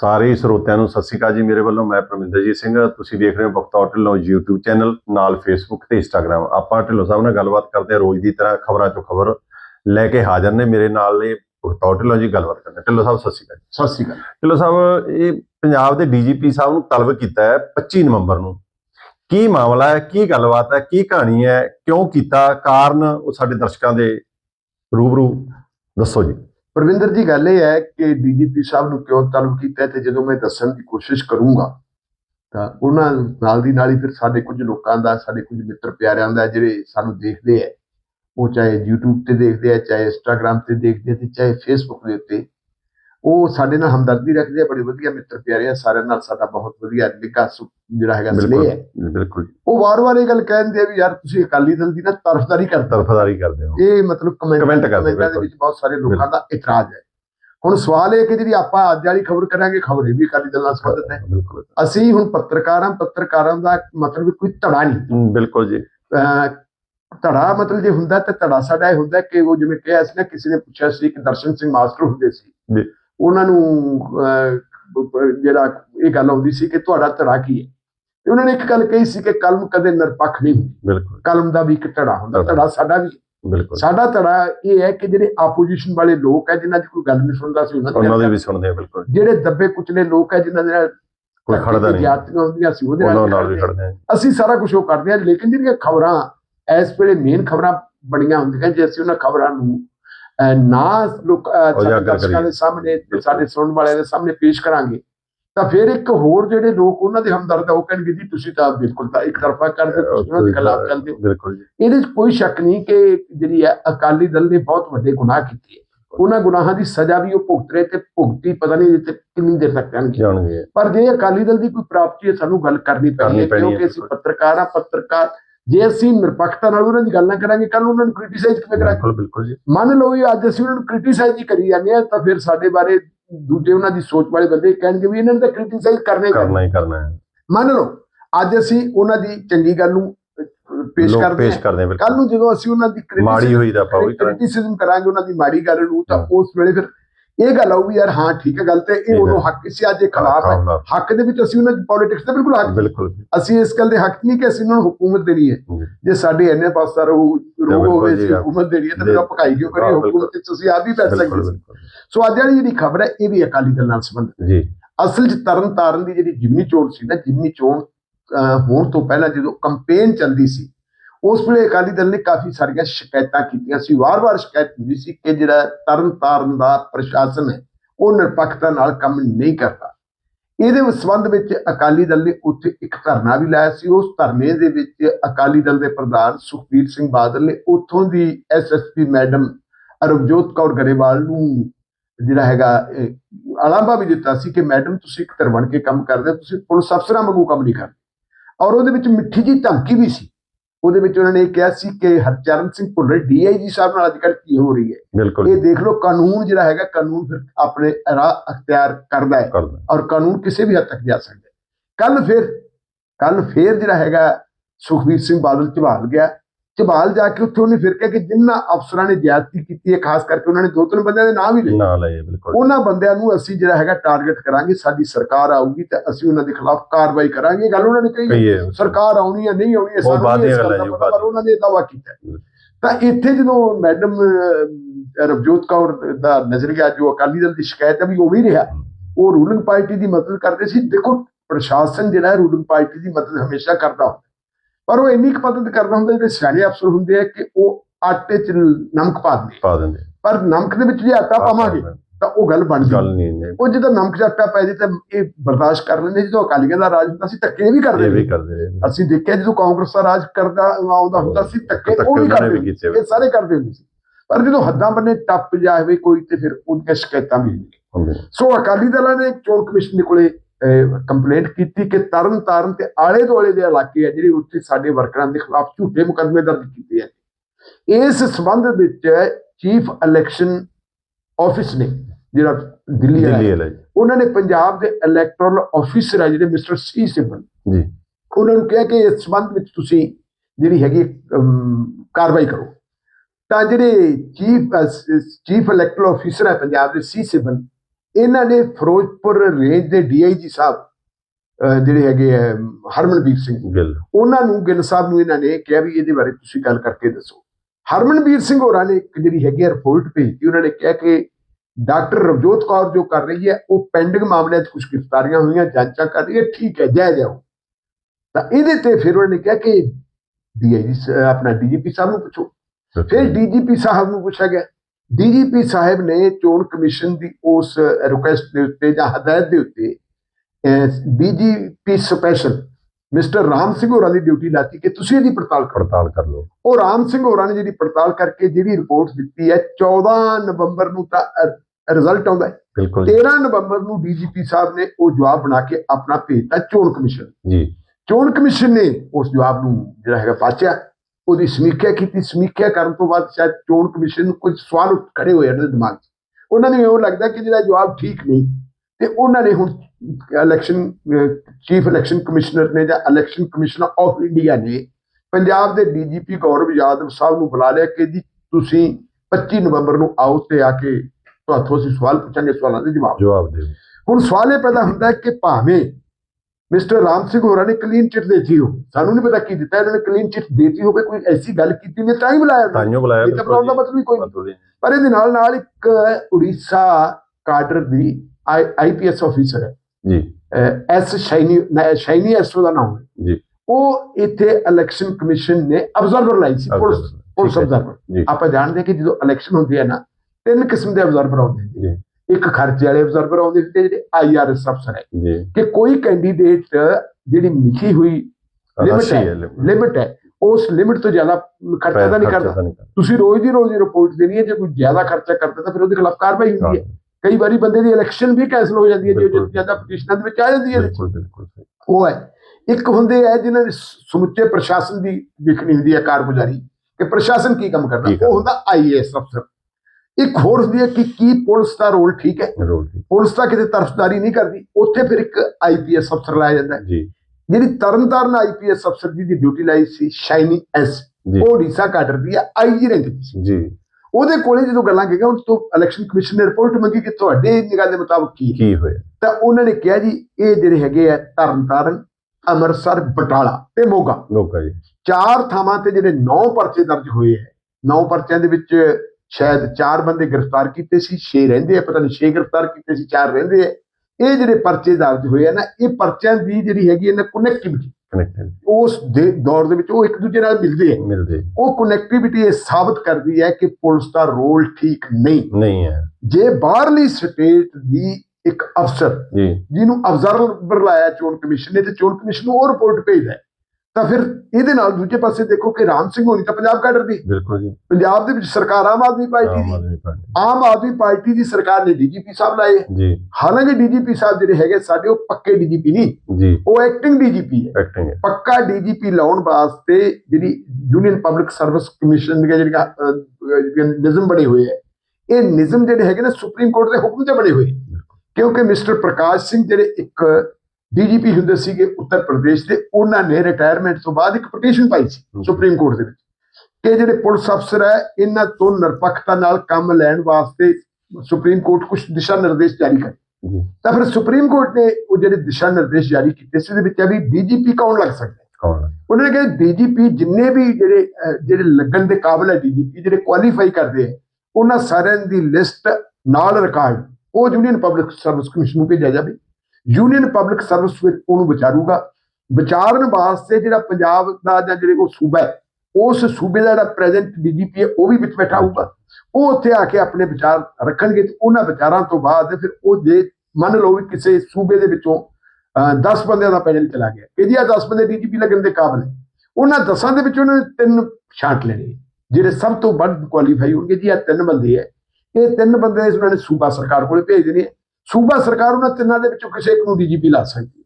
ਸਾਰੇ ਸਰੋਤਿਆਂ ਨੂੰ ਸਤਿ ਸ਼੍ਰੀ ਅਕਾਲ ਜੀ ਮੇਰੇ ਵੱਲੋਂ ਮੈਂ ਪਰਮਿੰਦਰਜੀਤ ਸਿੰਘ। ਤੁਸੀਂ ਦੇਖ ਰਹੇ ਹੋ ਬਖਤੌਰ ਢਿੱਲੋਂ YouTube ਚੈਨਲ ਨਾਲ Facebook ਤੇ Instagram ਆਪਾਂ ਢਿੱਲੋਂ ਸਾਹਿਬ ਨਾਲ ਗੱਲਬਾਤ ਕਰਦੇ ਹਾਂ ਰੋਜ਼ ਦੀ ਤਰ੍ਹਾਂ ਖਬਰਾਂ ਚੋਂ ਖਬਰ ਲੈ ਕੇ ਹਾਜ਼ਰ ਨੇ ਮੇਰੇ ਨਾਲ ਨੇ ਬਖਤੌਰ ਢਿੱਲੋਂ ਜੀ ਗੱਲਬਾਤ ਕਰਦੇ। ਢਿੱਲੋਂ ਸਾਹਿਬ ਸਤਿ ਸ਼੍ਰੀ ਅਕਾਲ ਜੀ। ਸਤਿ ਸ਼੍ਰੀ ਅਕਾਲ। ਢਿੱਲੋਂ ਸਾਹਿਬ ਇਹ ਪੰਜਾਬ ਦੇ ਡੀਜੀਪੀ ਸਾਹਿਬ ਨੂੰ ਤਲਬ ਕੀਤਾ ਹੈ 25 ਨਵੰਬਰ ਨੂੰ। ਕੀ ਮਾਮਲਾ ਹੈ ਕੀ ਗੱਲਬਾਤ ਹੈ ਕੀ ਕਹਾਣੀ ਹੈ ਕਿਉਂ ਕੀਤਾ ਕਾਰਨ ਉਹ ਸਾਡੇ ਦਰਸ਼ਕਾਂ ਦੇ ਰੂਬਰੂ ਦੱਸੋ ਜੀ। ਪਰਵਿੰਦਰ ਜੀ, ਗੱਲ ਇਹ ਹੈ ਕਿ ਡੀਜੀਪੀ ਸਾਹਿਬ ਨੂੰ ਕਿਉਂ ਤਲਬ ਕੀਤਾ ਹੈ ਤੇ ਜਦੋਂ ਮੈਂ ਦੱਸਣ ਦੀ ਕੋਸ਼ਿਸ਼ ਕਰੂੰਗਾ, ਤਾਂ ਉਹਨਾਂ ਨਾਲ ਦੀ ਨਾਲ ਹੀ ਫਿਰ ਸਾਡੇ ਕੁਝ ਲੋਕਾਂ ਦਾ, ਸਾਡੇ ਕੁਝ ਮਿੱਤਰ ਪਿਆਰਿਆਂ ਦਾ ਜਿਹੜੇ ਸਾਨੂੰ ਦੇਖਦੇ ਆ ਉਹ ਚਾਹੇ YouTube ਤੇ ਦੇਖਦੇ ਆ ਚਾਹੇ Instagram ਤੇ ਦੇਖਦੇ ਆ ਤੇ ਚਾਹੇ Facebook ਦੇ ਉੱਤੇ ਉਹ ਸਾਡੇ ਨਾਲ ਹਮਦਰਦੀ ਰੱਖਦੇ ਆ ਬੜੇ ਵਧੀਆ ਮਿੱਤਰ ਪਿਆਰੇ ਆ ਸਾਰਿਆਂ ਨਾਲ ਸਾਡਾ ਬਹੁਤ ਵਧੀਆ ਨਿੱਘਾ ਜਿਹੜਾ ਹੈਗਾ ਸਨੇਹ ਹੈ। ਬਿਲਕੁਲ। ਉਹ ਵਾਰ-ਵਾਰ ਇਹ ਗੱਲ ਕਹਿੰਦੇ ਆ ਵੀ ਯਾਰ ਤੁਸੀਂ ਅਕਾਲੀ ਦਲ ਦੀ ਨਾ ਤਰਫਦਾਰੀ ਕਰਦੇ ਤਰਫਦਾਰੀ ਕਰਦੇ ਹੋ। ਇਹ ਮਤਲਬ ਕਮੈਂਟ ਕਰਦੇ, ਦੇ। ਵਿੱਚ ਬਹੁਤ ਸਾਰੇ ਲੋਕਾਂ ਦਾ ਇਤਰਾਜ਼ ਹੈ। ਹੁਣ ਸਵਾਲ ਇਹ ਕਿ ਜਿਹੜੀ ਆਪਾਂ ਅੱਜ ਵਾਲੀ ਖਬਰ ਕਰਾਂਗੇ ਖਬਰ ਇਹ ਵੀ ਅਕਾਲੀ ਦਲ ਨਾਲ ਸੰਬੰਧਿਤ ਹੈ। ਬਿਲਕੁਲ। ਅਸੀਂ ਹੁਣ ਪੱਤਰਕਾਰਾਂ ਪੱਤਰਕਾਰਾਂ ਦਾ ਮਤਲਬ ਕੋਈ ਧੜਾ ਨਹੀਂ। ਬਿਲਕੁਲ ਜੀ। ਧੜਾ ਮਤਲਬ ਜੇ ਹੁੰਦਾ ਤਾਂ ਧੜਾ ਸਾਡਾ ਇਹ ਹੁੰਦਾ ਕਿ ਉਹ ਜਿਵੇਂ ਕਿਹਾ ਸੀ ਨਾ ਕਿਸੇ ਨੇ ਪੁੱਛਿਆ ਸੀ ਕਿ ਦਰਸ਼ਨ ਸਿੰਘ ਮਾਸਟਰ ਹੁੰਦੇ ਸੀ। ਜੀ। ਉਹਨਾਂ ਨੂੰ ਜਿਹੜਾ ਇਹ ਗੱਲ ਆਉਂਦੀ ਸੀ ਕਿ ਤੁਹਾਡਾ ਧੜਾ ਕੀ ਹੈ? ਤੇ ਉਹਨਾਂ ਨੇ ਇੱਕ ਗੱਲ ਕਹੀ ਸੀ ਕਿ ਕਲਮ ਕਦੇ ਨਿਰਪੱਖ ਨਹੀਂ ਹੁੰਦੀ। ਬਿਲਕੁਲ। ਕਲਮ ਦਾ ਵੀ ਇੱਕ ਧੜਾ ਹੁੰਦਾ ਧੜਾ। ਸਾਡਾ ਵੀ ਬਿਲਕੁਲ। ਸਾਡਾ ਧੜਾ ਇਹ ਹੈ ਕਿ ਜਿਹੜੇ ਆਪੋਜੀਸ਼ਨ ਵਾਲੇ ਲੋਕ ਹੈ ਜਿਨ੍ਹਾਂ ਦੀ ਕੋਈ ਗੱਲ ਨਹੀਂ ਸੁਣਦਾ ਸੀ ਉਹਨਾਂ ਦੇ ਵੀ ਸੁਣਦੇ ਆ ਬਿਲਕੁਲ। ਜਿਹੜੇ ਦੱਬੇ ਕੁਚਲੇ ਲੋਕ ਹੈ ਜਿਨ੍ਹਾਂ ਦੇ ਨਾਲ ਕੋਈ ਖੜਦਾ ਨਹੀਂ। ਜਾਤੀਆਂ ਹੁੰਦੀਆਂ ਸੀ ਉਹਦੇ ਨਾਲ ਵੀ ਖੜਦੇ ਆ। ਅਸੀਂ ਸਾਰਾ ਕੁਝ ਉਹ ਕਰਦੇ ਹਾਂ ਲੇਕਿਨ ਜਿਹੜੀਆਂ ਖਬਰਾਂ ਇਸ ਵੇਲੇ ਮੇਨ ਖਬਰਾਂ ਬੜੀਆਂ ਹੁੰਦੀਆਂ ਜੇ ਅਸੀਂ ਉਹਨਾਂ ਖਬਰਾਂ ਨੂੰ ਨਾ ਲੋਕ ਸਾਡੇ ਦਰਸ਼ਕਾਂ। ਦੇ ਸਾਹਮਣੇ ਤੇ ਸਾਡੇ ਸੁਣਨ ਵਾਲਿਆਂ ਦੇ ਸਾਹਮਣੇ ਪੇਸ਼ ਕਰਾਂਗੇ। ਤਾਂ ਫਿਰ ਇੱਕ ਹੋਰ ਜਿਹੜੇ ਲੋਕ ਉਹਨਾਂ ਦੇ ਹਮਦਰਦ ਉਹ ਕਹਿਣਗੇ ਜੀ ਤੁਸੀਂ ਤਾਂ ਬਿਲਕੁਲ ਤਾਂ ਇੱਕ ਤਰਫਾ ਕਰਦੇ ਉਹਨਾਂ ਦੇ ਖਿਲਾਫ ਚੱਲਦੇ ਹੋ। ਬਿਲਕੁਲ ਜੀ। ਇਹਦੇ 'ਚ ਕੋਈ ਸ਼ੱਕ ਨਹੀਂ ਕਿ ਜਿਹੜੀ ਹੈ ਅਕਾਲੀ ਦਲ ਨੇ ਬਹੁਤ ਵੱਡੇ ਗੁਨਾਹ ਕੀਤੇ ਹੈ ਉਹਨਾਂ ਗੁਨਾਹਾਂ ਦੀ ਸਜ਼ਾ ਵੀ ਉਹ ਭੁਗਤ ਰਹੇ ਤੇ ਭੁਗਤੀ ਪਤਾ ਨਹੀਂ ਜਿੱਤੇ ਕਿੰਨੀ ਦੇਰ ਤੱਕ ਜਾਣਗੇ। ਪਰ ਜੇ ਅਕਾਲੀ ਦਲ ਦੀ ਕੋਈ ਪ੍ਰਾਪਤੀ ਹੈ ਸਾਨੂੰ ਗੱਲ ਕਰਨੀ ਪੈਣੀ ਹੈ ਕਿਉਂਕਿ ਅਸੀਂ। ਪੱਤਰਕਾਰ ਆ ਪੱਤਰਕਾਰ ਜੇ ਅਸੀਂ ਨਿਰਪੱਖਤਾ ਨਾਲ ਉਹਨਾਂ ਦੀ ਗੱਲ ਨਾ ਕਰਾਂਗੇ ਕੱਲ ਉਹਨਾਂ ਨੂੰ ਕ੍ਰਿਟਿਸਾਈਜ਼ ਕਿਵੇਂ ਕਰਾਂਗੇ? ਬਿਲਕੁਲ ਬਿਲਕੁਲ ਜੀ। ਮੰਨ ਲਓ ਵੀ ਅੱਜ ਅਸੀਂ ਉਹਨਾਂ ਨੂੰ ਕ੍ਰਿਟਿਸਾਈਜ਼ ਹੀ ਕਰੀ ਜਾਂਦੇ ਆ ਤਾਂ ਫਿਰ ਸਾਡੇ ਬਾਰੇ ਦੂਜੇ ਉਹਨਾਂ ਦੀ ਸੋਚ ਵਾਲੇ ਬੰਦੇ ਕਹਿਣਗੇ ਵੀ ਇਹਨਾਂ ਨੇ ਤਾਂ ਕ੍ਰਿਟਿਸਾਈਜ਼ ਕਰਨਾ ਕਰਨਾ। ਹੀ ਕਰਨਾ ਹੈ। ਮੰਨ ਲਓ ਅੱਜ ਅਸੀਂ ਉਹਨਾਂ ਦੀ ਚੰਗੀ ਗੱਲ ਨੂੰ ਪੇਸ਼ ਕਰਦੇ ਪੇਸ਼ ਹਾਂ। ਕੱਲ ਨੂੰ ਜਦੋਂ ਅਸੀਂ ਉਹਨਾਂ ਦੀ ਮਾੜੀ ਹੋਈ ਤਾਂ ਆਪਾਂ ਉਹ ਵੀ ਕਰਾਂਗੇ। ਕ੍ਰਿਟਿਸਿਜ਼ਮ ਕਰਾਂਗੇ ਉਹਨਾਂ ਦੀ ਮਾੜੀ ਗੱਲ ਨੂੰ ਤਾਂ। ਉਸ ਵੇਲੇ ਫਿਰ ਇਹ ਗੱਲ ਵੀ ਯਾਰ ਹਾਂ ਠੀਕ ਹੈ ਗੱਲ ਤੇ ਇਹ। ਉਦੋਂ ਹੱਕ ਸੀ ਅੱਜ ਇਹ ਖਿਲਾਫ ਹੈ। ਹੱਕ ਦੇ ਵਿੱਚ ਅਸੀਂ ਉਹਨਾਂ ਦੀ ਪੋਲਿਟਿਕਸ ਦੇ ਬਿਲਕੁਲ ਹੱਕ ਬਿਲਕੁਲ ਅਸੀਂ ਇਸ ਗੱਲ ਦੇ ਹੱਕ ਨਹੀਂ ਕਿ ਅਸੀਂ ਉਹਨਾਂ ਨੂੰ ਹੁਕੂਮਤ ਦੇਣੀ ਹੈ ਜੀ। ਸਾਡੇ ਇੰਨੇ ਪਾਸਾ ਰਹੂ ਰੋਗ ਹੋਵੇ ਜੀ, ਅਸੀਂ ਹੁਕੂਮਤ ਦੇਣੀ ਹੈ ਤਾਂ। ਫਿਰ ਭਕਾਈ ਕਿਉਂ ਕਰੀਏ। ਹੁਕੂਮਤ ਤੇ ਤੁਸੀਂ ਆਪ ਹੀ ਬਿਲਕੁਲ ਸਕਦੇ ਸੀ ਅੱਜ ਵਾਲੀ ਜਿਹੜੀ ਖਬਰ ਹੈ ਇਹ ਵੀ ਅਕਾਲੀ ਦਲ ਨਾਲ ਸੰਬੰਧਿਤ ਜੀ। ਅਸਲ 'ਚ ਤਰਨ ਤਾਰਨ ਦੀ ਜਿਹੜੀ ਜਿਮਨੀ ਚੋਣ ਸੀ ਨਾ ਜਿਮਨੀ ਚੋਣ ਹੋਣ ਤੋਂ ਪਹਿਲਾਂ ਜਦੋਂ ਕੰਪੇਨ ਚੱਲਦੀ ਸੀ ਉਸ ਵੇਲੇ ਅਕਾਲੀ ਦਲ ਨੇ ਕਾਫੀ ਸਾਰੀਆਂ ਸ਼ਿਕਾਇਤਾਂ ਕੀਤੀਆਂ ਸੀ। ਵਾਰ-ਵਾਰ ਸ਼ਿਕਾਇਤ ਹੁੰਦੀ ਸੀ ਕਿ ਜਿਹੜਾ ਤਰਨ ਤਾਰਨ ਦਾ ਪ੍ਰਸ਼ਾਸਨ ਹੈ ਉਹ ਨਿਰਪੱਖਤਾ ਨਾਲ ਕੰਮ ਨਹੀਂ ਕਰਦਾ। ਇਹਦੇ ਸੰਬੰਧ ਵਿੱਚ ਅਕਾਲੀ ਦਲ ਨੇ ਉੱਥੇ ਇੱਕ ਧਰਨਾ ਵੀ ਲਾਇਆ ਸੀ। ਉਸ ਧਰਨੇ ਦੇ ਵਿੱਚ ਅਕਾਲੀ ਦਲ ਦੇ ਪ੍ਰਧਾਨ ਸੁਖਬੀਰ ਸਿੰਘ ਬਾਦਲ ਨੇ ਉੱਥੋਂ ਦੀ ਐਸਐਸਪੀ ਮੈਡਮ ਅਰਬਜੋਤ ਕੌਰ ਗਰੇਵਾਲ ਨੂੰ ਜਿਹੜਾ ਹੈਗਾ ਇਹ, ਵੀ ਦਿੱਤਾ ਸੀ ਕਿ ਮੈਡਮ ਤੁਸੀਂ ਇੱਕ ਧਿਰ ਬਣ ਕੇ ਕੰਮ ਕਰਦੇ ਹੋ ਤੁਸੀਂ ਪੁਲਿਸ ਅਫਸਰਾਂ ਵਾਂਗੂ ਕੰਮ ਨਹੀਂ ਕਰਦੇ। ਔਰ ਉਹਦੇ ਵਿੱਚ ਮਿੱਠੀ ਜੀ ਧਮਕੀ ਵੀ ਸੀ। ਉਹਦੇ ਵਿੱਚ ਉਹਨਾਂ ਨੇ ਇਹ ਕਿਹਾ ਸੀ ਕਿ ਹਰਚਰਨ ਸਿੰਘ ਭੁੱਲਰ ਡੀਆਈਜੀ ਸਾਹਿਬ ਨਾਲ ਅੱਜ ਕੱਲ੍ਹ ਕੀ ਹੋ ਰਹੀ ਹੈ। ਬਿਲਕੁਲ ਇਹ ਦੇਖ ਲਓ ਕਾਨੂੰਨ ਜਿਹੜਾ ਹੈਗਾ ਕਾਨੂੰਨ ਫਿਰ ਆਪਣੇ ਰਾਹ ਅਖਤਿਆਰ ਕਰਦਾ ਹੈ ਔਰ ਕਾਨੂੰਨ ਕਿਸੇ ਵੀ ਹੱਦ ਤੱਕ ਜਾ ਸਕਦਾ ਹੈ। ਕੱਲ ਫਿਰ ਕੱਲ ਫਿਰ ਜਿਹੜਾ ਹੈਗਾ ਸੁਖਬੀਰ ਸਿੰਘ ਬਾਦਲ ਝਬਾਲ ਗਿਆ। ਝਬਾਲ ਜਾ ਕੇ ਉੱਥੇ ਉਹਨੇ ਫਿਰ ਕਿਹਾ ਕਿ ਜਿੰਨਾ ਅਫਸਰਾਂ ਨੇ ਜ਼ਿਆਦਤੀ ਕੀਤੀ ਹੈ ਖਾਸ ਕਰਕੇ ਉਹਨਾਂ ਨੇ ਦੋ ਤਿੰਨ ਬੰਦਿਆਂ ਦੇ ਨਾਮ ਹੀ ਲਏ। ਨਾ ਲਏ ਬਿਲਕੁਲ। ਉਹਨਾਂ ਬੰਦਿਆਂ ਨੂੰ ਅਸੀਂ ਜਿਹੜਾ ਹੈਗਾ ਟਾਰਗੇਟ ਕਰਾਂਗੇ ਸਾਡੀ ਸਰਕਾਰ ਆਊਗੀ ਤੇ ਅਸੀਂ ਉਹਨਾਂ ਦੇ ਖਿਲਾਫ ਕਾਰਵਾਈ ਕਰਾਂਗੇ। ਇਹ ਗੱਲ ਉਹਨਾਂ ਨੇ ਕਹੀ ਸਰਕਾਰ ਆਉਣੀ ਹੈ ਨਹੀਂ ਆਉਣੀ ਨਹੀਂ ਇਸ ਗੱਲ ਦਾ ਪਤਾ, ਪਰ ਉਹਨਾਂ ਨੇ ਦਾਵਾ ਕੀਤਾ। ਤਾਂ ਇੱਥੇ ਜਦੋਂ ਮੈਡਮ ਰਵਜੋਤ ਕੌਰ ਦਾ ਨਜ਼ਰੀਆ ਜੋ ਅਕਾਲੀ ਦਲ ਦੀ ਸ਼ਿਕਾਇਤ ਹੈ ਵੀ ਉਹ ਵੀ ਰਿਹਾ ਉਹ ਰੂਲਿੰਗ ਪਾਰਟੀ ਦੀ ਮਦਦ ਕਰਦੇ ਸੀ। ਦੇਖੋ ਪ੍ਰਸ਼ਾਸਨ ਜਿਹੜਾ ਰੂਲਿੰਗ ਪਾਰਟੀ ਦੀ ਮਦਦ ਹਮੇਸ਼ਾ ਕਰਦਾ ਹੁੰਦਾ ਪਰ ਉਹ ਇੰਨੀ ਕੁ ਮਦਦ ਕਰਦਾ ਹੁੰਦਾ ਜਿਹੜੇ ਸਿਆਣੇ ਅਫਸਰ ਹੁੰਦੇ ਆ ਕਿ ਉਹ ਆਟੇ 'ਚ ਨਮਕ ਪਾ ਦਿੰਦੇ ਪਾ ਦਿੰਦੇ ਪਰ ਨਮਕ ਦੇ ਵਿੱਚ ਜੇ ਆਟਾ ਪਾਵਾਂਗੇ ਤਾਂ ਉਹ ਗੱਲ ਬਣ ਗੱਲ ਜਾਂਦੀ ਨਹੀਂ ਉਹ ਜਦੋਂ ਨਮਕ ਆਟਾ ਪੈ ਜੇ ਤਾਂ ਇਹ ਬਰਦਾਸ਼ਤ ਕਰ ਲੈਂਦੇ ਜਦੋਂ ਅਕਾਲੀਆਂ ਦਾ ਰਾਜ ਹੁੰਦਾ ਸੀ ਧੱਕੇ ਵੀ ਕਰਦੇ ਵੀ ਕਰਦੇ ਅਸੀਂ ਦੇਖਿਆ ਜਦੋਂ ਕਾਂਗਰਸ ਦਾ ਰਾਜ ਕਰਦਾ ਆਉਂਦਾ ਹੁੰਦਾ ਸੀ ਧੱਕੇ ਉਹ ਵੀ ਕਰਦੇ। ਇਹ ਸਾਰੇ ਕਰਦੇ ਹੁੰਦੇ ਸੀ। ਪਰ ਜਦੋਂ ਹੱਦਾਂ ਬੰਨੇ ਟੱਪ ਜਾਵੇ ਕੋਈ ਤੇ ਫਿਰ ਉਹਦੀਆਂ ਸ਼ਿਕਾਇਤਾਂ ਵੀ ਹੁੰਦੀਆਂ। ਸੋ ਅਕਾਲੀ ਦਲਾਂ ਨੇ ਚੋਣ ਕਮਿਸ਼ਨ ਦੇ ਕੋਲੇ ਕੰਪਲੇਂਟ ਕੀਤੀ ਕਿ ਤਰਨ ਤਾਰਨ ਤੇ ਆਲੇ ਦੁਆਲੇ ਦੇ ਇਲਾਕੇ ਆ ਜਿਹੜੇ ਉੱਥੇ ਸਾਡੇ ਵਰਕਰਾਂ ਦੇ ਖਿਲਾਫ ਝੂਠੇ ਮੁਕੱਦਮੇ ਦਰਜ ਕੀਤੇ ਆ। ਇਸ ਸਬੰਧ ਵਿੱਚ ਚੀਫ ਇਲੈਕਸ਼ਨ ਆਫਿਸ ਨੇ ਜਿਹੜਾ ਦਿੱਲੀ ਵਾਲਾ ਉਹਨਾਂ ਨੇ ਪੰਜਾਬ ਦੇ ਇਲੈਕਟਰਲ ਆਫੀਸਰ ਆ ਜਿਹੜੇ ਮਿਸਟਰ ਸੀ ਸਿਬਲ ਜੀ। ਉਹਨਾਂ ਨੂੰ ਕਿਹਾ ਕਿ ਇਸ ਸੰਬੰਧ ਵਿੱਚ ਤੁਸੀਂ ਜਿਹੜੀ ਹੈਗੀ ਕਾਰਵਾਈ ਕਰੋ। ਤਾਂ ਜਿਹੜੇ ਚੀਫ ਚੀਫ ਇਲੈਕਟਰਲ ਆਫੀਸਰ ਹੈ ਪੰਜਾਬ ਦੇ ਸੀ ਸਿਬਲ ਇਹਨਾਂ ਨੇ ਫਿਰੋਜ਼ਪੁਰ ਰੇਂਜ ਦੇ ਡੀਆਈਜੀ ਸਾਹਿਬ ਜਿਹੜੇ ਹੈਗੇ ਆ ਹਰਮਨਵੀਰ ਸਿੰਘ ਗਿੱਲ। ਉਹਨਾਂ ਨੂੰ ਗਿੱਲ ਸਾਹਿਬ ਨੂੰ ਇਹਨਾਂ ਨੇ ਕਿਹਾ ਵੀ ਇਹਦੇ ਬਾਰੇ ਤੁਸੀਂ ਗੱਲ ਕਰਕੇ ਦੱਸੋ। ਹਰਮਨਵੀਰ ਸਿੰਘ ਹੋਰਾਂ ਨੇ ਇੱਕ ਜਿਹੜੀ ਹੈਗੀ ਆ ਰਿਪੋਰਟ ਭੇਜੀ ਉਹਨਾਂ ਨੇ ਕਿਹਾ ਕਿ ਡਾਕਟਰ ਰਵਜੋਤ ਕੌਰ ਜੋ ਕਰ ਰਹੀ ਹੈ ਉਹ ਪੈਂਡਿੰਗ ਮਾਮਲਿਆਂ 'ਚ ਕੁਝ ਗ੍ਰਿਫਤਾਰੀਆਂ ਹੋਈਆਂ ਜਾਂਚਾਂ ਕਰ ਰਹੀ ਹੈ ਠੀਕ ਹੈ ਜੈ ਜਾਓ ਤਾਂ ਇਹਦੇ ਤੇ ਫਿਰ ਉਹਨਾਂ ਨੇ ਕਿਹਾ ਕਿ ਡੀਆਈਜੀ ਆਪਣਾ ਡੀਜੀਪੀ ਸਾਹਿਬ ਨੂੰ ਪੁੱਛੋ। ਫਿਰ ਡੀਜੀਪੀ ਸਾਹਿਬ ਨੂੰ ਪੁੱਛਿਆ ਗਿਆ ਡੀਜੀਪੀ ਸਾਹਿਬ ਨੇ ਚੋਣ ਕਮਿਸ਼ਨ ਦੀ ਉਸ ਰਿਕੁਐਸਟ ਦੇ ਉੱਤੇ ਜਾਂ ਹਦਾਇਤ ਦੇ ਉੱਤੇ DGP special mister Ram Singh ਹੋਰਾਂ ਦੀ ਡਿਊਟੀ ਲਾਤੀ ਕਿ ਤੁਸੀਂ ਇਹਦੀ ਪੜਤਾਲ ਪੜਤਾਲ ਕਰ ਲਓ। ਉਹ ਰਾਮ ਸਿੰਘ ਹੋਰਾਂ ਨੇ ਜਿਹੜੀ ਪੜਤਾਲ ਕਰਕੇ ਜਿਹੜੀ ਰਿਪੋਰਟ ਦਿੱਤੀ ਹੈ 14 ਨਵੰਬਰ ਨੂੰ ਤਾਂ ਰਿਜ਼ਲਟ ਆਉਂਦਾ ਹੈ। ਬਿਲਕੁਲ ਜੀ। 13 ਨਵੰਬਰ ਨੂੰ ਡੀਜੀਪੀ ਸਾਹਿਬ ਨੇ ਉਹ ਜਵਾਬ ਬਣਾ ਕੇ ਆਪਣਾ ਭੇਜਤਾ ਚੋਣ ਕਮਿਸ਼ਨ। ਜੀ। ਚੋਣ ਕਮਿਸ਼ਨ ਨੇ ਉਸ ਜਵਾਬ ਨੂੰ ਜਿਹੜਾ ਹੈਗਾ ਪਾਚਿਆ। ਉਹਦੀ ਸਮੀਖਿਆ ਕੀਤੀ ਸਮੀਖਿਆ ਕਰਨ ਤੋਂ ਬਾਅਦ ਸ਼ਾਇਦ ਚੋਣ ਕਮਿਸ਼ਨ ਨੂੰ ਕੁਝ ਸਵਾਲ ਉੱਠ ਖੜੇ ਹੋਏ ਦੇ ਦਿਮਾਗ 'ਚ। ਉਹਨਾਂ ਨੂੰ ਇਹ ਲੱਗਦਾ ਕਿ ਜਿਹੜਾ ਜਵਾਬ ਠੀਕ ਨਹੀਂ ਤੇ ਉਹਨਾਂ ਨੇ ਹੁਣ ਇਲੈਕਸ਼ਨ ਚੀਫ ਇਲੈਕਸ਼ਨ ਕਮਿਸ਼ਨਰ ਨੇ ਜਾਂ ਇਲੈਕਸ਼ਨ ਕਮਿਸ਼ਨਰ ਆਫ ਇੰਡੀਆ ਨੇ ਪੰਜਾਬ ਦੇ ਡੀਜੀਪੀ ਗੌਰਵ ਯਾਦਵ ਸਾਹਿਬ ਨੂੰ ਬੁਲਾ ਲਿਆ ਕਿ ਜੀ ਤੁਸੀਂ 25 ਨਵੰਬਰ ਨੂੰ ਆਓ ਤੇ ਆ ਕੇ ਤੁਹਾਥੋਂ ਅਸੀਂ ਸਵਾਲ ਪੁੱਛਾਂਗੇ ਸਵਾਲਾਂ ਦੇ ਜਵਾਬ। ਜਵਾਬ ਦਿਓ। ਹੁਣ ਸਵਾਲ ਇਹ ਪੈਦਾ ਹੁੰਦਾ ਹੈ ਕਿ ਭਾਵੇਂ ਮਿਸਟਰ ਰਾਮ ਸਿੰਘ ਹੋਰਾਂ ਨੇ ਕਲੀਨ ਚਿੱਟ ਦਿੱਤੀ ਹੋ ਸਾਨੂੰ ਨਹੀਂ ਪਤਾ ਕੀ ਦਿੱਤਾ ਇਹਨਾਂ ਨੇ ਕਲੀਨ ਚਿੱਟ ਦਿੱਤੀ ਹੋਵੇ ਕੋਈ ਐਸੀ ਗੱਲ ਕੀਤੀ ਨਹੀਂ ਤਾਂ ਹੀ ਬੁਲਾਇਆ ਨੇ। ਤਾਈਓ ਬੁਲਾਇਆ ਇਹ ਤਾਂ ਬੁਲਾਉਣ ਦਾ ਮਤਲਬ ਹੀ ਕੋਈ ਨਹੀਂ। ਹੀ। ਪਰ ਇਹਦੇ ਨਾਲ ਨਾਲ ਇੱਕ ਉੜੀਸਾ ਕਾਡਰ ਦੀ ਆਈਪੀਐਸ ਆਫੀਸਰ ਹੈ। ਜੀ। ਐਸ ਸ਼ਾਈਨੀ ਸ਼ਾਈਨੀ ਐਸ ਉਹਦਾ ਨਾਮ ਹੈ। ਜੀ। ਉਹ ਇੱਥੇ ਇਲੈਕਸ਼ਨ ਕਮਿਸ਼ਨ ਨੇ ਅਬਜ਼ਰਵਰ ਲਾਈ ਸੀ ਪੁਲਿਸ ਪੁਲਿਸ ਹੈ। ਅਬਜ਼ਰਵਰ ਆਪਾਂ ਜਾਣਦੇ ਹਾਂ ਕਿ ਜਦੋਂ ਇਲੈਕਸ਼ਨ ਹੁੰਦੀ ਹੈ ਨਾ ਤਿੰਨ ਕਿਸਮ ਦੇ ਅਬਜ਼ਰਵਰ ਆਉਂਦੇ ਨੇ। ਜੀ। ਇੱਕ ਖਰਚੇ ਵਾਲੇ ਅਬਜ਼ਰਵਰ ਆਉਂਦੇ ਤੇ ਜਿਹੜੇ ਆਈਆਰਐਸ ਅਫਸਰ ਹੈ। ਜੀ। ਕਿ ਕੋਈ ਕੈਂਡੀਡੇਟ ਜਿਹੜੀ ਮਿੱਥੀ ਹੋਈ ਲਿਮਿਟ ਹੈ ਲਿਮਿਟ ਹੈ ਉਸ ਲਿਮਿਟ ਤੋਂ ਜ਼ਿਆਦਾ ਖਰਚਾ ਤਾਂ ਨਹੀਂ ਕਰਦਾ। ਤੁਸੀਂ ਰੋਜ਼ ਦੀ ਰੋਜ਼ ਦੀ ਰਿਪੋਰਟ ਦੇਣੀ ਹੈ ਜੇ ਕੋਈ ਜ਼ਿਆਦਾ ਖਰਚਾ ਕਰਦਾ ਤਾਂ ਫਿਰ ਉਹਦੇ ਖਿਲਾਫ ਕਾਰਵਾਈ ਹੁੰਦੀ ਹੈ। ਕਈ ਵਾਰੀ ਬੰਦੇ ਦੀ ਇਲੈਕਸ਼ਨ ਵੀ ਕੈਨਸਲ ਹੋ ਜਾਂਦੀ ਹੈ ਜੇ। ਜ਼ਿਆਦਾ ਪਟੀਸ਼ਨਾਂ ਦੇ ਵਿੱਚ ਆ ਜਾਂਦੀ ਹੈ। ਬਿਲਕੁਲ ਬਿਲਕੁਲ। ਉਹ ਹੈ। ਇੱਕ ਹੁੰਦੇ ਹੈ ਜਿਨ੍ਹਾਂ ਨੇ ਸ- ਸਮੁੱਚੇ ਪ੍ਰਸ਼ਾਸਨ ਦੀ ਵਿਖਣੀ ਹੁੰਦੀ ਹੈ ਕਾਰਗੁਜ਼ਾਰੀ। ਕਿ ਪ੍ਰਸ਼ਾਸਨ ਕੀ ਕੰਮ ਕਰਦਾ। ਉਹ ਹੁੰਦਾ ਆਈਏਐਸ ਅਫਸਰ ਇੱਕ ਹੋਰ ਹੁੰਦੀ ਹੈ ਕਿ ਕੀ ਪੁਲਿਸ ਦਾ ਰੋਲ ਠੀਕ ਹੈ? ਰੋਲ ਪੁਲਿਸ ਤਾਂ ਕਿਤੇ ਤਰਫਦਾਰੀ ਨਹੀਂ ਕਰਦੀ। ਉੱਥੇ ਫਿਰ ਇੱਕ ਆਈਪੀਐਸ ਅਫਸਰ ਲਾਇਆ ਜਾਂਦਾ ਹੈ। ਜੀ। ਜਿਹੜੀ ਤਰਨਤਾਰਨ ਆਈਪੀਐਸ ਅਫਸਰ ਜੀ ਦੀ ਡਿਊਟੀ ਲਾਈ ਸੀ ਸ਼ਾਈਨੀ ਐਸ ਉਹ ਓਡੀਸ਼ਾ ਕਾਡਰ ਦੀ ਹੈ ਆਈਜੀ ਰੈਂਕ ਦੀ ਸੀ। ਜੀ। ਉਹਦੇ ਕੋਲੇ ਜਦੋਂ ਗੱਲਾਂ ਕੀਤੀਆਂ ਉਸ ਤੋਂ ਇਲੈਕਸ਼ਨ ਕਮਿਸ਼ਨ ਨੇ ਰਿਪੋਰਟ ਮੰਗੀ ਕਿ ਤੁਹਾਡੇ ਨਿਗਾਹ ਦੇ ਮੁਤਾਬਕ ਕੀ ਕੀ ਹੋਇਆ? ਤਾਂ ਉਹਨਾਂ ਨੇ ਕਿਹਾ ਜੀ ਇਹ ਜਿਹੜੇ ਹੈਗੇ ਆ ਤਰਨਤਾਰਨ ਅੰਮ੍ਰਿਤਸਰ ਬਟਾਲਾ ਤੇ ਮੋਗਾ। ਲੋਕਾ ਜੀ। ਚਾਰ ਥਾਵਾਂ ਤੇ ਜਿਹੜੇ 9 ਪਰਚੇ ਦਰਜ ਹੋਏ ਹੈ 9 ਪਰਚਿਆਂ ਦੇ ਵਿੱਚ ਸ਼ਾਇਦ 4 ਬੰਦੇ ਗ੍ਰਿਫਤਾਰ ਕੀਤੇ ਸੀ 6 ਰਹਿੰਦੇ ਆ ਪਤਾ ਨਹੀਂ 6 ਗ੍ਰਿਫਤਾਰ ਕੀਤੇ ਸੀ 4 ਰਹਿੰਦੇ ਆ। ਇਹ ਜਿਹੜੇ ਪਰਚੇ ਦਰਜ ਹੋਏ ਆ ਨਾ ਇਹ ਪਰਚਿਆਂ ਦੀ ਜਿਹੜੀ ਹੈਗੀ ਇਹਨਾਂ ਕਨੈਕਟੀਵਿਟੀ ਕਨੈਕਟਡ ਉਸ ਦੇ ਦੌਰ ਦੇ ਵਿੱਚ ਉਹ ਇੱਕ ਦੂਜੇ ਨਾਲ ਮਿਲਦੇ ਆ। ਮਿਲਦੇ ਉਹ ਕਨੈਕਟੀਵਿਟੀ ਇਹ ਸਾਬਤ ਕਰਦੀ ਹੈ ਕਿ ਪੁਲਿਸ ਦਾ ਰੋਲ ਠੀਕ ਨਹੀਂ। ਨਹੀਂ ਹੈ। ਜੇ ਬਾਹਰਲੀ ਸਟੇਟ ਦੀ ਇੱਕ ਅਫਸਰ ਜੀ। ਜਿਹਨੂੰ ਅਬਜ਼ਰਵਰ ਲਾਇਆ ਚੋਣ ਕਮਿਸ਼ਨ ਨੇ ਤੇ ਚੋਣ ਕਮਿਸ਼ਨ ਨੂੰ ਉਹ ਰਿਪੋਰਟ ਭੇਜਦਾ ਹੈ। ਤਾਂ ਫਿਰ ਇਹਦੇ ਨਾਲ ਦੂਜੇ ਪਾਸੇ ਦੇਖੋ ਕਿ ਰਾਮ ਸਿੰਘ ਹੋਣੀ ਤਾਂ ਪੰਜਾਬ ਕਾਡਰ ਦੀ। ਬਿਲਕੁਲ ਜੀ। ਪੰਜਾਬ ਦੇ ਵਿੱਚ ਸਰਕਾਰ ਆਮ ਆਦਮੀ ਪਾਰਟੀ ਆਮ ਦੀ। ਪਾਰਟੀ ਆਮ ਆਦਮੀ ਪਾਰਟੀ ਦੀ ਸਰਕਾਰ ਨੇ ਡੀਜੀਪੀ ਸਾਹਿਬ ਲਾਏ। ਜੀ। ਹਾਲਾਂਕਿ ਡੀਜੀਪੀ ਸਾਹਿਬ ਜਿਹੜੇ ਹੈਗੇ ਸਾਡੇ ਉਹ ਪੱਕੇ ਡੀਜੀਪੀ ਨਹੀਂ। ਜੀ। ਉਹ ਐਕਟਿੰਗ ਡੀਜੀਪੀ ਹੈ। ਐਕਟਿੰਗ ਹੈ। ਪੱਕਾ ਡੀਜੀਪੀ ਲਾਉਣ ਵਾਸਤੇ ਜਿਹੜੀ ਯੂਨੀਅਨ ਪਬਲਿਕ ਸਰਵਿਸ ਕਮਿਸ਼ਨ ਦੀਆਂ ਜਿਹੜੀਆਂ ਨਿਯਮ ਬਣੇ ਹੋਏ ਹੈ। ਇਹ ਨਿਯਮ ਜਿਹੜੇ ਹੈਗੇ ਨੇ ਸੁਪਰੀਮ ਕੋਰਟ ਦੇ ਹੁਕਮ ਤੇ ਬਣੇ ਹੋਏ। ਕਿਉਂਕਿ ਮਿਸਟਰ ਪ੍ਰਕਾਸ਼ ਸਿੰਘ ਜਿਹੜੇ ਇੱਕ ਡੀਜੀਪੀ ਹੁੰਦੇ ਸੀਗੇ ਉੱਤਰ ਪ੍ਰਦੇਸ਼ ਦੇ ਉਹਨਾਂ ਨੇ ਰਿਟਾਇਰਮੈਂਟ ਤੋਂ ਬਾਅਦ ਇੱਕ ਪਟੀਸ਼ਨ ਪਾਈ ਸੀ ਸੁਪਰੀਮ ਕੋਰਟ ਦੇ ਵਿੱਚ ਕਿ ਜਿਹੜੇ ਪੁਲਿਸ ਅਫਸਰ ਹੈ ਇਹਨਾਂ ਤੋਂ ਨਿਰਪੱਖਤਾ ਨਾਲ ਕੰਮ ਲੈਣ ਵਾਸਤੇ ਸੁਪਰੀਮ ਕੋਰਟ ਕੁਝ ਦਿਸ਼ਾ ਨਿਰਦੇਸ਼ ਜਾਰੀ ਕਰੇ। ਤਾਂ ਫਿਰ ਸੁਪਰੀਮ ਕੋਰਟ ਨੇ ਉਹ ਜਿਹੜੇ ਦਿਸ਼ਾ ਨਿਰਦੇਸ਼ ਜਾਰੀ ਕੀਤੇ ਸੀ ਉਹਦੇ ਵਿੱਚ ਆ ਵੀ ਡੀਜੀਪੀ ਕੌਣ ਲੱਗ ਸਕਦਾ ਹੈ? ਕੌਣ? ਹੈ? ਉਹਨਾਂ ਨੇ ਕਿਹਾ ਡੀਜੀਪੀ ਜਿੰਨੇ ਵੀ ਜਿਹੜੇ ਜਿਹੜੇ ਲੱਗਣ ਦੇ ਕਾਬਲ ਹੈ ਡੀਜੀਪੀ ਜਿਹੜੇ ਕੁਆਲੀਫਾਈ ਕਰਦੇ ਆ ਉਹਨਾਂ ਸਾਰਿਆਂ ਦੀ ਲਿਸਟ ਨਾਲ ਰਿਕਾਰਡ ਉਹ ਯੂਨੀਅਨ ਪਬਲਿਕ ਸਰਵਿਸ ਕਮਿਸ਼ਨ ਨੂੰ ਭੇਜਿਆ ਜਾਵੇ। ਯੂਨੀਅਨ ਪਬਲਿਕ ਸਰਵਿਸ ਵਿੱਚ ਉਹਨੂੰ ਵਿਚਾਰੂਗਾ। ਵਿਚਾਰਨ ਵਾਸਤੇ ਜਿਹੜਾ ਪੰਜਾਬ ਦਾ ਜਾਂ ਜਿਹੜੇ ਉਹ ਸੂਬਾ ਹੈ, ਉਸ ਸੂਬੇ ਦਾ ਜਿਹੜਾ ਪ੍ਰੈਜ਼ੈਂਟ ਡੀਜੀਪੀ ਹੈ, ਉਹ ਵੀ ਵਿੱਚ ਬੈਠਾ ਹੋਊਗਾ। ਉਹ ਉੱਥੇ ਆ ਕੇ ਆਪਣੇ ਵਿਚਾਰ ਰੱਖਣਗੇ ਤੇ ਉਹਨਾਂ ਵਿਚਾਰਾਂ ਤੋਂ ਬਾਅਦ ਫਿਰ ਉਹ ਜੇ ਮੰਨ ਲਓ ਵੀ ਕਿਸੇ ਸੂਬੇ ਦੇ ਵਿੱਚੋਂ 10 ਬੰਦਿਆਂ ਦਾ ਪੈਨਲ ਚਲਾ ਗਿਆ। ਕਿ ਜੀ ਆ 10 ਬੰਦੇ ਡੀਜੀਪੀ ਲੱਗਣ ਦੇ ਕਾਬਲ ਹੈ ਉਹਨਾਂ 10 ਦੇ ਵਿੱਚ ਉਹਨਾਂ ਨੇ ਤਿੰਨ ਛਾਂਟ ਲੈਣੇ ਜਿਹੜੇ ਸਭ ਤੋਂ ਵੱਧ ਕੁਆਲੀਫਾਈ ਹੋਣਗੇ। ਜੀ ਆ ਤਿੰਨ ਬੰਦੇ ਹੈ। ਇਹ ਤਿੰਨ ਬੰਦੇ ਉਹਨਾਂ ਨੇ ਸੂਬਾ ਸਰਕਾਰ ਕੋਲੇ ਭੇਜ ਦੇਣੇ ਹੈ। ਸੂਬਾ ਸਰਕਾਰ ਉਹਨਾਂ ਤਿੰਨਾਂ ਦੇ ਵਿੱਚੋਂ ਕਿਸੇ ਇੱਕ ਨੂੰ ਡੀਜੀਪੀ ਲਾ ਸਕਦੀ ਹੈ।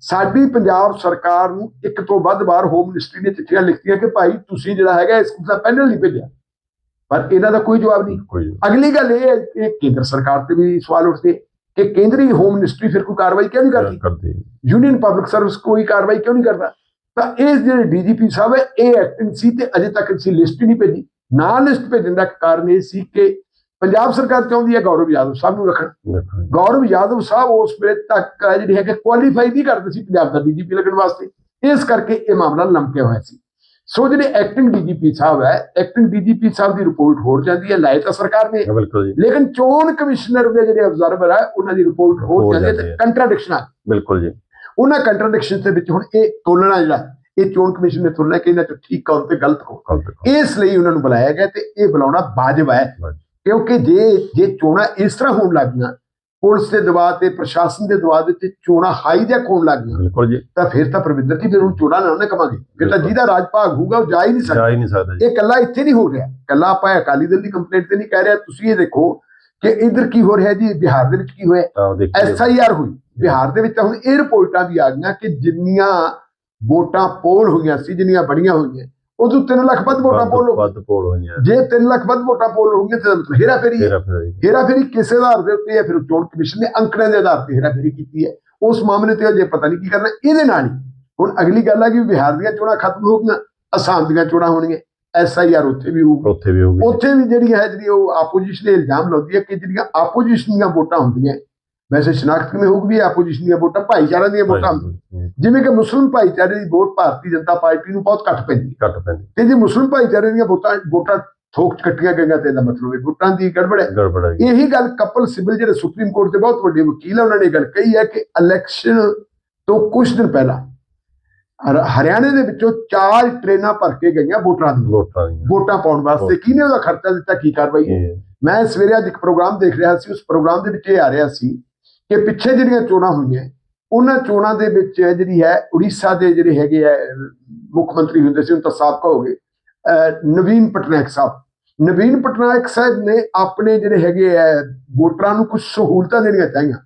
ਸਾਡੀ ਪੰਜਾਬ ਸਰਕਾਰ ਨੂੰ ਇੱਕ ਤੋਂ ਵੱਧ ਵਾਰ ਹੋਮ ਮਿਨਿਸਟਰੀ ਨੇ ਚਿੱਠੀਆਂ ਲਿਖਤੀਆਂ ਕਿ ਭਾਈ ਤੁਸੀਂ ਜਿਹੜਾ ਹੈਗਾ ਇਸ ਦਾ ਪੈਨਲ ਨਹੀਂ ਭੇਜਿਆ। ਪਰ ਇਹਨਾਂ ਦਾ ਕੋਈ ਜਵਾਬ ਨਹੀਂ। ਅਗਲੀ ਗੱਲ ਇਹ ਹੈ ਕਿ ਕੇਂਦਰ ਸਰਕਾਰ ਤੇ ਵੀ ਸਵਾਲ ਉੱਠਦੇ ਕਿ ਕੇਂਦਰੀ ਹੋਮ ਮਿਨਿਸਟਰੀ ਫਿਰ ਕੋਈ ਕਾਰਵਾਈ ਕਿਉਂ ਨਹੀਂ ਕਰਦੀ? ਯੂਨੀਅਨ ਪਬਲਿਕ ਸਰਵਿਸ ਕੋਈ ਕਾਰਵਾਈ ਕਿਉਂ ਨਹੀਂ ਕਰਦਾ? ਤਾਂ ਇਹ ਜਿਹੜੇ ਡੀਜੀਪੀ ਸਾਹਿਬ ਹੈ ਇਹ ਐਕਟਿੰਗ ਸੀ ਤੇ ਅਜੇ ਤੱਕ ਅਸੀਂ ਲਿਸਟ ਹੀ ਨਹੀਂ ਭੇਜੀ। ਨਾ ਲਿਸਟ ਭੇਜਣ ਦਾ ਕਾਰਨ ਇਹ ਸੀ ਕਿ ਪੰਜਾਬ ਸਰਕਾਰ ਚਾਹੁੰਦੀ ਹੈ ਗੌਰਵ ਯਾਦਵ ਸਾਹਿਬ ਨੂੰ ਰੱਖਣ। ਗੌਰਵ ਯਾਦਵ ਸਾਹਿਬ ਉਸ ਵੇਲੇ ਤੱਕ ਜਿਹੜੀ ਹੈ ਕਿ ਕੁਆਲੀਫਾਈ ਨਹੀਂ ਕਰਦੇ ਸੀ ਪੰਜਾਬ ਦਾ ਡੀਜੀਪੀ ਲੱਗਣ ਵਾਸਤੇ। ਇਸ ਕਰਕੇ ਇਹ ਮਾਮਲਾ ਲੰਮਕਿਆ ਹੋਇਆ ਸੀ। ਸੋ ਜਿਹੜੇ ਐਕਟਿੰਗ ਡੀਜੀਪੀ ਸਾਹਿਬ ਹੈ ਐਕਟਿੰਗ ਡੀਜੀਪੀ ਸਾਹਿਬ ਦੀ ਰਿਪੋਰਟ ਹੋਰ ਜਾਂਦੀ ਹੈ ਲਾਇ ਤਾਂ ਸਰਕਾਰ ਨੇ। ਲੇਕਿਨ ਚੋਣ ਕਮਿਸ਼ਨਰ ਦੇ ਜਿਹੜੇ ਅਬਜ਼ਰਵਰ ਹੈ ਉਹਨਾਂ ਦੀ ਰਿਪੋਰਟ ਹੋਰ ਜਾਂਦੀ ਹੈ ਤੇ। ਕੰਟਰਾਡਿਕਸ਼ਨ ਆ। ਬਿਲਕੁਲ ਜੀ। ਉਹਨਾਂ ਕੰਟਰਾਡਿਕਸ਼ਨ ਦੇ ਵਿੱਚ ਹੁਣ ਇਹ ਤੋਲਣਾ ਜਿਹੜਾ ਇਹ ਚੋਣ ਕਮਿਸ਼ਨ ਨੇ ਤੋਲਣਾ ਕਿ ਇਹਨਾਂ ਚ ਠੀਕ ਕੌਣ ਤੇ ਗਲਤ ਕੌਣ। ਇਸ ਲਈ ਉਹਨਾਂ ਨੂੰ ਬੁਲਾਇਆ ਗਿਆ ਤੇ ਇਹ ਬੁਲਾਉਣਾ ਵਾਜਬ ਹੈ। ਕਿਉਂਕਿ ਜੇ ਜੇ ਚੋਣਾਂ ਇਸ ਤਰ੍ਹਾਂ ਹੋਣ ਲੱਗੀਆਂ ਪੁਲਿਸ ਦੇ ਦਬਾਅ ਤੇ ਪ੍ਰਸ਼ਾਸਨ ਦੇ ਦਬਾਅ ਦੇ ਤੇ ਚੋਣਾਂ ਹਾਈਜੈਕ ਹੋਣ ਲੱਗੀਆਂ ਬਿਲਕੁਲ ਜੀ। ਤਾਂ ਫਿਰ ਤਾਂ ਪ੍ਰਵਿੰਦਰ ਜੀ ਫਿਰ ਉਹਨੂੰ ਚੋਣਾਂ ਨਾ ਉਹਨੇ ਕਵਾਂਗੇ। ਫਿਰ ਤਾਂ। ਜਿਹਦਾ ਰਾਜ ਭਾਗ ਹੋਊਗਾ ਉਹ ਜਾ ਹੀ ਨਹੀਂ ਸਕਦਾ। ਜਾ ਹੀ ਨਹੀਂ ਸਕਦਾ ਇਹ ਕੱਲਾ ਇੱਥੇ ਨਹੀਂ ਹੋ ਰਿਹਾ। ਕੱਲਾ ਆਪਾਂ ਅਕਾਲੀ ਦਲ ਦੀ ਕੰਪਲੇਂਟ ਤੇ ਨਹੀਂ ਕਹਿ ਰਿਹਾ। ਤੁਸੀਂ ਇਹ ਦੇਖੋ ਕਿ ਇਧਰ ਕੀ ਹੋ ਰਿਹਾ ਜੀ? ਬਿਹਾਰ ਦੇ ਵਿੱਚ ਕੀ ਹੋਇਆ? ਐਸ ਆਈ ਆਰ ਹੋਈ। ਬਿਹਾਰ ਦੇ ਵਿੱਚ ਤਾਂ ਹੁਣ ਇਹ ਰਿਪੋਰਟਾਂ ਵੀ ਆ ਗਈਆਂ ਕਿ ਜਿੰਨੀਆਂ ਵੋਟਾਂ ਪੋਲ ਹੋਈਆਂ ਸੀ ਜਿੰਨੀਆਂ ਬੜੀਆਂ ਹੋਈਆਂ ਉਦੋਂ 3 ਲੱਖ ਵੱਧ ਵੋਟਾਂ ਵੱਧ- ਪੋਲ ਹੋ ਵੱਧ ਪੋਲ ਹੋਈਆਂ ਜੇ 3 ਲੱਖ ਵੱਧ ਵੋਟਾਂ ਪੋਲ ਹੋਣਗੀਆਂ ਤਾਂ ਮਤਲਬ ਹੇਰਾ ਫੇਰੀ ਫੇਰ ਫਿਰ ਜੀ ਹੇਰਾ ਫੇਰੀ ਕਿਸ ਆਧਾਰ ਦੇ ਉੱਤੇ ਹੈ ਫਿਰ ਚੋਣ ਕਮਿਸ਼ਨ ਨੇ ਅੰਕੜਿਆਂ ਦੇ ਆਧਾਰ ਤੇ ਹੇਰਾ ਫੇਰੀ ਕੀਤੀ ਹੈ ਉਸ ਮਾਮਲੇ ਤੇ ਅਜੇ ਪਤਾ ਨਹੀਂ ਕੀ ਕਰਨਾ ਇਹਦੇ ਨਾਲ ਹੀ ਹੁਣ ਅਗਲੀ ਗੱਲ ਹੈ ਕਿ ਬਿਹਾਰ ਦੀਆਂ ਚੋਣਾਂ ਖਤਮ ਹੋ ਗਈਆਂ ਅਸਾਮ ਦੀਆਂ ਚੋਣਾਂ ਹੋਣਗੀਆਂ ਐਸ ਆਈ ਆਰ ਉੱਥੇ ਵੀ ਹੋਊਗੀ ਉੱਥੇ ਵੀ ਹੋਊਗੀ ਉੱਥੇ ਵੀ ਜਿਹੜੀ ਹੈ ਜਿਹੜੀ ਉਹ ਆਪੋਜੀਸ਼ਨ ਇਲਜ਼ਾਮ ਲਾਉਂਦੀ ਹੈ ਕਿ ਜਿਹੜੀਆਂ ਆਪੋਜੀਸ਼ਨ ਦੀਆਂ ਵੋਟਾਂ ਹੁੰਦੀਆਂ ਵੈਸੇ ਸ਼ਨਾਖਤ ਕਿਵੇਂ ਹੋਊਗੀ ਵੀ ਆਪੋਜੀਸ਼ਨ ਦੀਆਂ ਵੋਟਾਂ ਭਾਈਚਾਰਿਆਂ ਦੀਆਂ ਵੋਟਾਂ ਜਿਵੇਂ ਕਿ ਮੁਸਲਿਮ ਭਾਈਚਾਰੇ ਦੀ ਵੋਟ ਭਾਰਤੀ ਜਨਤਾ ਪਾਰਟੀ ਨੂੰ ਬਹੁਤ ਘੱਟ ਪੈਂਦੀ ਘੱਟ ਪੈਂਦੀ ਤੇ ਜੇ ਮੁਸਲਿਮ ਭਾਈਚਾਰੇ ਦੀਆਂ ਵੋਟਾਂ ਵੋਟਾਂ ਥੋਕ ਕੱਟੀਆਂ ਗਈਆਂ ਤੇ ਇਹਦਾ ਮਤਲਬ ਹੈ ਵੋਟਾਂ ਦੀ ਗੜਬੜ ਹੈ। ਗੜਬੜ ਹੈ। ਇਹੀ ਗੱਲ ਕਪਲ ਸਿਬਲ ਜਿਹੜੇ ਸੁਪਰੀਮ ਕੋਰਟ ਦੇ ਬਹੁਤ ਵੱਡੇ ਵਕੀਲ ਉਹਨਾਂ ਨੇ ਗੱਲ ਕਹੀ ਹੈ ਕਿ ਇਲੈਕਸ਼ਨ ਤੋਂ ਕੁਝ ਦਿਨ ਪਹਿਲਾਂ ਹਰ- ਹਰਿਆਣੇ ਦੇ ਵਿੱਚੋਂ ਚਾਰ ਟ੍ਰੇਨਾਂ ਭਰ ਕੇ ਗਈਆਂ ਵੋਟਰਾਂ ਦੀਆਂ। ਵੋਟਾਂ ਦੀਆਂ। ਵੋਟਾਂ ਪਾਉਣ ਵਾਸਤੇ ਕਿਹਨੇ ਉਹਦਾ ਖਰਚਾ ਦਿੱਤਾ ਕੀ ਕਾਰਵਾਈ ਮੈਂ ਸਵੇਰੇ ਅੱਜ ਇੱਕ ਪ੍ਰੋਗਰਾਮ ਦੇਖ ਰਿਹਾ ਸੀ ਉਸ ਪ੍ਰੋਗਰਾਮ ਦੇ ਵਿੱਚ ਇਹ ਆ ਰਿਹਾ ਸੀ ਕਿ ਪਿੱਛੇ ਜਿਹੜੀਆਂ ਚੋਣਾਂ ਹੋਈਆਂ, ਉਹਨਾਂ ਚੋਣਾਂ ਦੇ ਵਿੱਚ ਜਿਹੜੀ ਹੈ, ਉੜੀਸਾ ਦੇ ਜਿਹੜੇ ਹੈਗੇ ਆ, ਮੁੱਖ ਮੰਤਰੀ ਹੁੰਦੇ ਸੀ ਉਹ ਤਾਂ ਸਾਬਕਾ ਹੋ ਗਏ ਨਵੀਨ ਪਟਨਾਇਕ ਸਾਹਿਬ। ਨਵੀਨ ਪਟਨਾਇਕ ਸਾਹਿਬ ਨੇ ਆਪਣੇ ਜਿਹੜੇ ਹੈਗੇ ਆ, ਵੋਟਰਾਂ ਨੂੰ ਕੁਝ ਸਹੂਲਤਾਂ ਦੇਣੀਆਂ ਚਾਹੀਆਂ।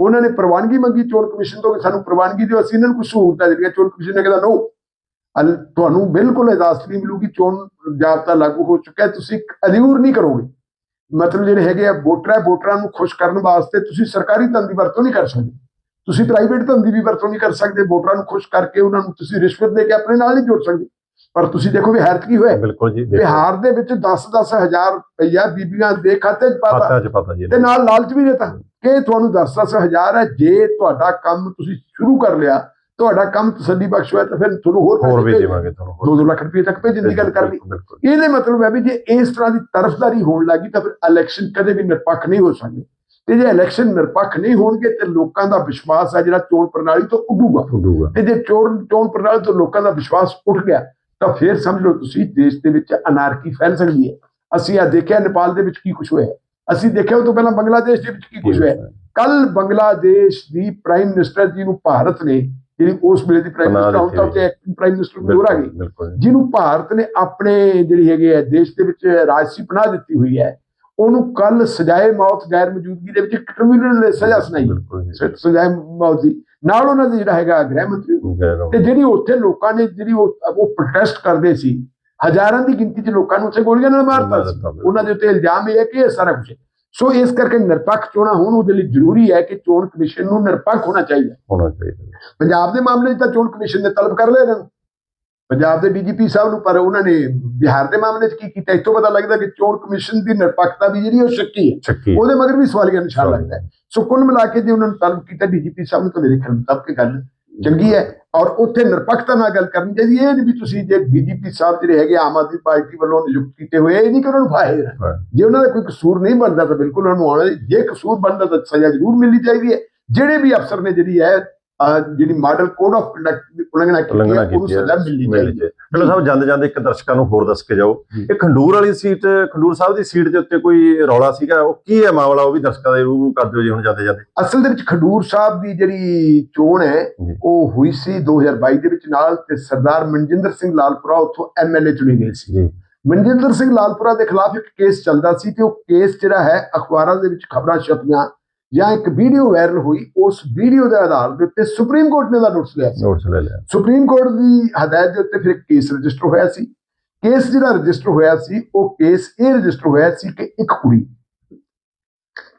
ਉਹਨਾਂ ਨੇ ਪ੍ਰਵਾਨਗੀ ਮੰਗੀ ਚੋਣ ਕਮਿਸ਼ਨ ਤੋਂ ਕਿ ਸਾਨੂੰ ਪ੍ਰਵਾਨਗੀ ਦਿਓ, ਅਸੀਂ ਇਹਨਾਂ ਨੂੰ ਕੁਝ ਸਹੂਲਤਾਂ ਦੇਣੀਆਂ। ਚੋਣ ਕਮਿਸ਼ਨ ਨੇ ਕਹਿੰਦਾ ਨੋ ਅਲ, ਤੁਹਾਨੂੰ ਬਿਲਕੁਲ ਇਜਾਜ਼ਤ ਨਹੀਂ ਮਿਲੂਗੀ, ਚੋਣ ਜਾਬਤਾ ਲਾਗੂ ਹੋ ਚੁੱਕਾ ਹੈ, ਤੁਸੀਂ ਅਧਿਊਰ ਨਹੀਂ ਕਰੋਗੇ। ਮਤਲਬ ਜਿਹੜੇ ਹੈਗੇ ਆ ਵੋਟਰ ਹੈ ਵੋਟਰਾਂ ਨੂੰ ਖੁਸ਼ ਕਰਨ ਵਾਸਤੇ ਤੁਸੀਂ ਸਰਕਾਰੀ ਧਨ ਦੀ ਵਰਤੋਂ ਨਹੀਂ ਕਰ ਸਕਦੇ। ਤੁਸੀਂ ਪ੍ਰਾਈਵੇਟ ਧਨ ਦੀ ਵੀ ਵਰਤੋਂ ਨਹੀਂ ਕਰ ਸਕਦੇ ਵੋਟਰਾਂ ਨੂੰ ਖੁਸ਼ ਕਰਕੇ ਉਹਨਾਂ ਨੂੰ ਤੁਸੀਂ ਰਿਸ਼ਵਤ ਦੇ ਕੇ ਆਪਣੇ ਨਾਲ ਨਹੀਂ ਜੋੜ ਸਕਦੇ। ਪਰ ਤੁਸੀਂ ਦੇਖੋ ਵੀ ਹੈਰਤ ਕੀ ਹੋਇਆ। ਬਿਲਕੁਲ ਜੀ ਬਿਹਾਰ ਦੇ ਵਿੱਚ 10-10 ਹਜ਼ਾਰ ਰੁਪਈਆ ਬੀਬੀਆਂ ਦੇ ਖਾਤੇ 'ਚ ਪਾਤਾ। ਤੇ ਨਾਲ ਲਾਲਚ ਵੀ ਦਿੱਤਾ ਕਿ ਤੁਹਾਨੂੰ 10-10 ਹਜ਼ਾਰ ਹੈ ਜੇ ਤੁਹਾਡਾ ਕੰਮ ਤੁਸੀਂ ਸ਼ੁਰੂ ਕਰ ਲਿਆ ਤੁਹਾਡਾ ਕੰਮ ਤਸੱਲੀ ਬਖਸ਼ ਹੋਇਆ ਤਾਂ ਫਿਰ ਤੁਹਾਨੂੰ ਹੋਰ ਹੋਰ ਵੀ ਦੇਵਾਂਗੇ ਤੁਹਾਨੂੰ 2-2 ਲੱਖ ਰੁਪਏ ਤੱਕ ਭੇਜਣ ਦੀ ਗੱਲ ਕਰ ਲਈ ਇਹਦੇ ਮਤਲਬ ਹੈ ਵੀ ਜੇ ਇਸ ਤਰ੍ਹਾਂ ਦੀ ਤਰਫਦਾਰੀ ਹੋਣ ਲੱਗੀ ਤਾਂ ਫਿਰ ਇਲੈਕਸ਼ਨ ਕਦੇ ਵੀ ਨਿਰਪੱਖ ਨਹੀਂ ਹੋ ਸਕਦੇ। ਤੇ ਜੇ ਇਲੈਕਸ਼ਨ ਨਿਰਪੱਖ ਨਹੀਂ ਹੋਣਗੇ ਤੇ ਲੋਕਾਂ ਦਾ ਵਿਸ਼ਵਾਸ ਹੈ ਜਿਹੜਾ ਚੋਣ ਪ੍ਰਣਾਲੀ ਤੋਂ ਉੱਡੂਗਾ। ਉੱਡੂਗਾ। ਤੇ ਜੇ ਚੋਣ ਚੋਣ ਪ੍ਰਣਾਲੀ ਤੋਂ ਲੋਕਾਂ ਦਾ ਵਿਸ਼ਵਾਸ ਉੱਠ ਗਿਆ ਤਾਂ ਫਿਰ ਸਮਝ ਲਓ ਤੁਸੀਂ ਦੇਸ਼ ਦੇ ਵਿੱਚ ਅਨਾਰਕੀ ਫੈਲ ਸਕਦੀ ਹੈ। ਅਸੀਂ ਆ ਦੇਖਿਆ ਨੇਪਾਲ ਦੇ ਵਿੱਚ ਕੀ ਕੁਝ ਹੋਇਆ। ਅਸੀਂ ਦੇਖਿਆ ਉਹ ਤੋਂ ਪਹਿਲਾਂ ਬੰਗਲਾਦੇਸ਼ ਦੇ ਵਿੱਚ ਕੀ ਕੁਝ ਹੋਇਆ। ਕੱਲ ਬੰਗਲਾਦੇਸ਼ ਦੀ ਪ੍ਰਾਈਮ ਮਿਨਿਸਟਰ ਜੀ ਨੂੰ ਭਾਰਤ ਨੇ ਜਿਹੜੀ ਉਸ ਵੇਲੇ ਦੀ ਪ੍ਰਾਈਮ ਮਿਨਿਸਟਰ ਹੁਣ ਤਾਂ ਉੱਤੇ ਐਕਟਿੰਗ ਪ੍ਰਾਈਮ ਮਿਨਿਸਟਰ ਮੋਰ ਆ ਗਈ। ਜਿਹਨੂੰ ਭਾਰਤ ਨੇ ਆਪਣੇ ਜਿਹੜੀ ਹੈਗੇ ਆ ਦੇਸ਼ ਦੇ ਵਿੱਚ ਰਾਜਸੀ ਪਨਾਹ ਦਿੱਤੀ ਹੋਈ ਹੈ ਉਹਨੂੰ ਕੱਲ ਸਜ਼ਾਏ ਮੌਤ ਗੈਰ ਮੌਜੂਦਗੀ ਦੇ ਵਿੱਚ ਇੱਕ ਟ੍ਰਿਬਿਊਨਲ ਨੇ ਸਜ਼ਾ ਸੁਣਾਈ। ਸਜ਼ਾਏ ਮੌਤ ਦੀ। ਨਾਲ ਉਹਨਾਂ ਦੇ ਜਿਹੜਾ ਹੈਗਾ ਗ੍ਰਹਿ ਮੰਤਰੀ ਤੇ ਜਿਹੜੀ ਉੱਥੇ ਲੋਕਾਂ ਨੇ ਜਿਹੜੀ ਉਹ ਪ੍ਰੋਟੈਸਟ ਕਰਦੇ ਸੀ ਹਜ਼ਾਰਾਂ ਦੀ ਗਿਣਤੀ 'ਚ ਲੋਕਾਂ ਨੂੰ ਉੱਥੇ ਗੋਲੀਆਂ ਨਾਲ ਮਾਰਤਾ ਸੀ। ਉਹਨਾਂ ਦੇ ਉੱਤੇ ਇਲਜ਼ਾਮ ਇਹ ਹੈ ਕਿ ਇਹ ਸਾਰਾ ਕੁਝ ਸੋ ਇਸ ਕਰਕੇ ਨਿਰਪੱਖ ਚੋਣਾਂ ਹੋਣ ਉਹਦੇ ਲਈ ਜ਼ਰੂਰੀ ਹੈ ਕਿ ਚੋਣ ਕਮਿਸ਼ਨ ਨੂੰ ਨਿਰਪੱਖ ਹੋਣਾ ਚਾਹੀਦਾ ਹੋਣਾ ਚਾਹੀਦਾ ਪੰਜਾਬ ਦੇ ਮਾਮਲੇ 'ਚ ਤਾਂ ਚੋਣ ਕਮਿਸ਼ਨ ਨੇ ਤਲਬ ਕਰ ਲਿਆ ਇਹਨਾਂ ਨੂੰ। ਪੰਜਾਬ ਦੇ ਡੀਜੀਪੀ ਸਾਹਿਬ ਨੂੰ ਪਰ ਉਹਨਾਂ ਨੇ ਬਿਹਾਰ ਦੇ ਮਾਮਲੇ 'ਚ ਕੀ ਕੀਤਾ? ਇੱਥੋਂ ਪਤਾ ਲੱਗਦਾ ਕਿ ਚੋਣ ਕਮਿਸ਼ਨ ਦੀ ਨਿਰਪੱਖਤਾ ਵੀ ਜਿਹੜੀ ਉਹ ਸ਼ੱਕੀ ਹੈ। ਉਹਦੇ ਮਗਰ ਵੀ ਸਵਾਲੀਆ ਨਿਸ਼ਾਨ ਲੱਗਦਾ ਸੋ ਕੁੱਲ ਮਿਲਾ ਕੇ ਜੇ ਉਹਨਾਂ ਨੂੰ ਤਲਬ ਕੀਤਾ ਡੀਜੀਪੀ ਸਾਹਿਬ ਨੂੰ ਤਾਂ ਮੇਰੇ ਖਿਆਲ ਮੁਤਾਬਕ ਗੱਲ ਚੰਗੀ ਹੈ ਔਰ ਉੱਥੇ ਨਿਰਪੱਖਤਾ ਨਾਲ ਗੱਲ ਕਰਨੀ ਚਾਹੀਦੀ ਹੈ। ਇਹ ਨਹੀਂ ਵੀ ਤੁਸੀਂ ਜੇ ਡੀਜੀਪੀ ਸਾਹਿਬ ਜਿਹੜੇ ਹੈਗੇ ਆਮ ਆਦਮੀ ਪਾਰਟੀ ਵੱਲੋਂ ਨਿਯੁਕਤ ਕੀਤੇ ਹੋਏ ਇਹ ਨਹੀਂ ਕਿ ਉਹਨਾਂ ਨੂੰ ਹਾਂ। ਜੇ ਉਹਨਾਂ ਦਾ ਕੋਈ ਕਸੂਰ ਨਹੀਂ ਬਣਦਾ ਤਾਂ ਬਿਲਕੁਲ ਉਹਨਾਂ ਨੂੰ ਆਉਣਾ ਜੇ ਕਸੂਰ ਬਣਦਾ ਤਾਂ ਸਜ਼ਾ ਜ਼ਰੂਰ ਮਿਲਣੀ ਚਾਹੀਦੀ ਹੈ। ਜਿਹੜੇ ਵੀ ਅਫਸਰ ਨੇ ਜਿਹੜੀ ਹੈ ਜਿਹੜੀ ਮਾਡਲ ਕੋਡ ਆਫ ਕੰਡਕਟ ਦੀ ਉਲੰਘਣਾ ਕੀਤੀ ਹੈ ਉਹਨੂੰ ਸਜ਼ਾ ਮਿਲਣੀ ਚਾਹੀਦੀ ਹੈ ਚਲੋ ਸਾਹਿਬ ਜਾਂਦੇ ਜਾਂਦੇ ਇੱਕ ਦਰਸ਼ਕਾਂ ਨੂੰ ਹੋਰ ਦੱਸ ਕੇ ਜਾਓ। ਇਹ ਖੰਡੂਰ ਵਾਲੀ ਸੀਟ ਖੰਡੂਰ ਸਾਹਿਬ ਦੀ ਸੀਟ ਦੇ ਉੱਤੇ ਕੋਈ ਰੌਲਾ ਸੀਗਾ? ਉਹ ਕੀ ਹੈ ਮਾਮਲਾ? ਉਹ ਵੀ ਦਰਸ਼ਕਾਂ ਦੇ ਰੂਬਰੂ ਕਰ ਦਿਓ ਜੀ ਹੁਣ ਜਾਂਦੇ ਜਾਂਦੇ। ਅਸਲ ਦੇ ਵਿੱਚ ਖਡੂਰ ਸਾਹਿਬ ਦੀ ਜਿਹੜੀ ਚੋਣ ਹੈ। ਉਹ ਹੋਈ ਸੀ 2022 ਦੇ ਵਿੱਚ ਨਾਲ ਤੇ ਸਰਦਾਰ ਮਨਜਿੰਦਰ ਸਿੰਘ ਲਾਲਪੁਰਾ ਉੱਥੋਂ ਐਮਐਲਏ ਚੁਣੇ ਗਏ ਸੀ। ਮਨਜਿੰਦਰ ਸਿੰਘ ਲਾਲਪੁਰਾ ਦੇ ਖਿਲਾਫ ਇੱਕ ਕੇਸ ਚੱਲਦਾ ਸੀ ਤੇ ਉਹ ਕੇਸ ਜਿਹੜਾ ਹੈ ਅਖਬਾਰਾਂ ਦੇ ਵਿੱਚ ਖਬਰਾਂ ਛਪੀਆਂ। ਜਾਂ ਇੱਕ ਵੀਡੀਓ ਵਾਇਰਲ ਹੋਈ ਉਸ ਵੀਡੀਓ ਦੇ ਆਧਾਰ ਦੇ ਉੱਤੇ ਸੁਪਰੀਮ ਕੋਰਟ ਨੇ ਦਾ ਨੋਟਿਸ ਲਿਆ ਸੀ। ਨੋਟਸ ਲੈ ਲਿਆ। ਸੁਪਰੀਮ ਕੋਰਟ ਦੀ ਹਦਾਇਤ ਦੇ ਉੱਤੇ ਫਿਰ ਕੇਸ ਰਜਿਸਟਰ ਹੋਇਆ ਸੀ। ਕੇਸ ਜਿਹੜਾ ਰਜਿਸਟਰ ਹੋਇਆ ਸੀ ਉਹ ਕੇਸ ਇਹ ਰਜਿਸਟਰ ਹੋਇਆ ਸੀ ਕਿ ਇੱਕ ਕੁੜੀ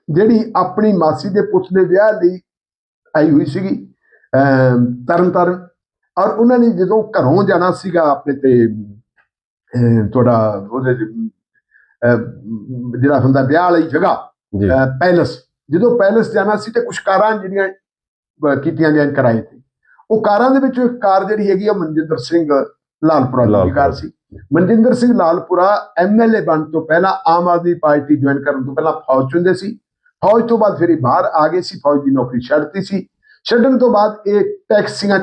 ਜਿਹੜੀ ਆਪਣੀ ਮਾਸੀ ਦੇ ਪੁੱਤ ਦੇ ਵਿਆਹ ਲਈ ਆਈ ਹੋਈ ਸੀਗੀ ਤਰਨ ਤਾਰਨ ਔਰ ਉਹਨਾਂ ਨੇ ਜਦੋਂ ਘਰੋਂ ਜਾਣਾ ਸੀਗਾ ਆਪਣੇ ਤੇ ਤੁਹਾਡਾ ਉਹਦੇ ਜਿਹੜਾ ਹੁੰਦਾ ਵਿਆਹ ਵਾਲੀ ਜਗ੍ਹਾ ਪੈਲਸ ਜਦੋਂ ਪੈਲਸ ਜਾਣਾ ਸੀ ਤੇ ਕੁਝ ਕਾਰਾਂ ਜਿਹੜੀਆਂ ਕੀਤੀਆਂ ਗਈਆਂ ਕਿਰਾਏ ਤੇ। ਉਹ ਕਾਰਾਂ ਦੇ ਵਿੱਚੋਂ ਇੱਕ ਕਾਰ ਜਿਹੜੀ ਹੈਗੀ ਆ ਮਨਜਿੰਦਰ ਸਿੰਘ ਲਾਲਪੁਰਾ ਦੀ। ਕਾਰ ਸੀ। ਮਨਜਿੰਦਰ ਸਿੰਘ ਲਾਲਪੁਰਾ ਐਮਐਲਏ ਬਣ ਤੋਂ ਪਹਿਲਾਂ ਆਮ ਆਦਮੀ ਪਾਰਟੀ ਜੁਆਇਨ ਕਰਨ ਤੋਂ ਪਹਿਲਾਂ ਫੌਜ ਚ ਹੁੰਦੇ ਸੀ। ਫੌਜ ਤੋਂ ਬਾਅਦ ਫਿਰ ਇਹ ਬਾਹਰ ਆ ਗਏ ਸੀ ਫੌਜ ਦੀ ਨੌਕਰੀ ਛੱਡਤੀ ਸੀ। ਛੱਡਣ ਤੋਂ ਬਾਅਦ ਇਹ ਟੈਕਸੀਆਂ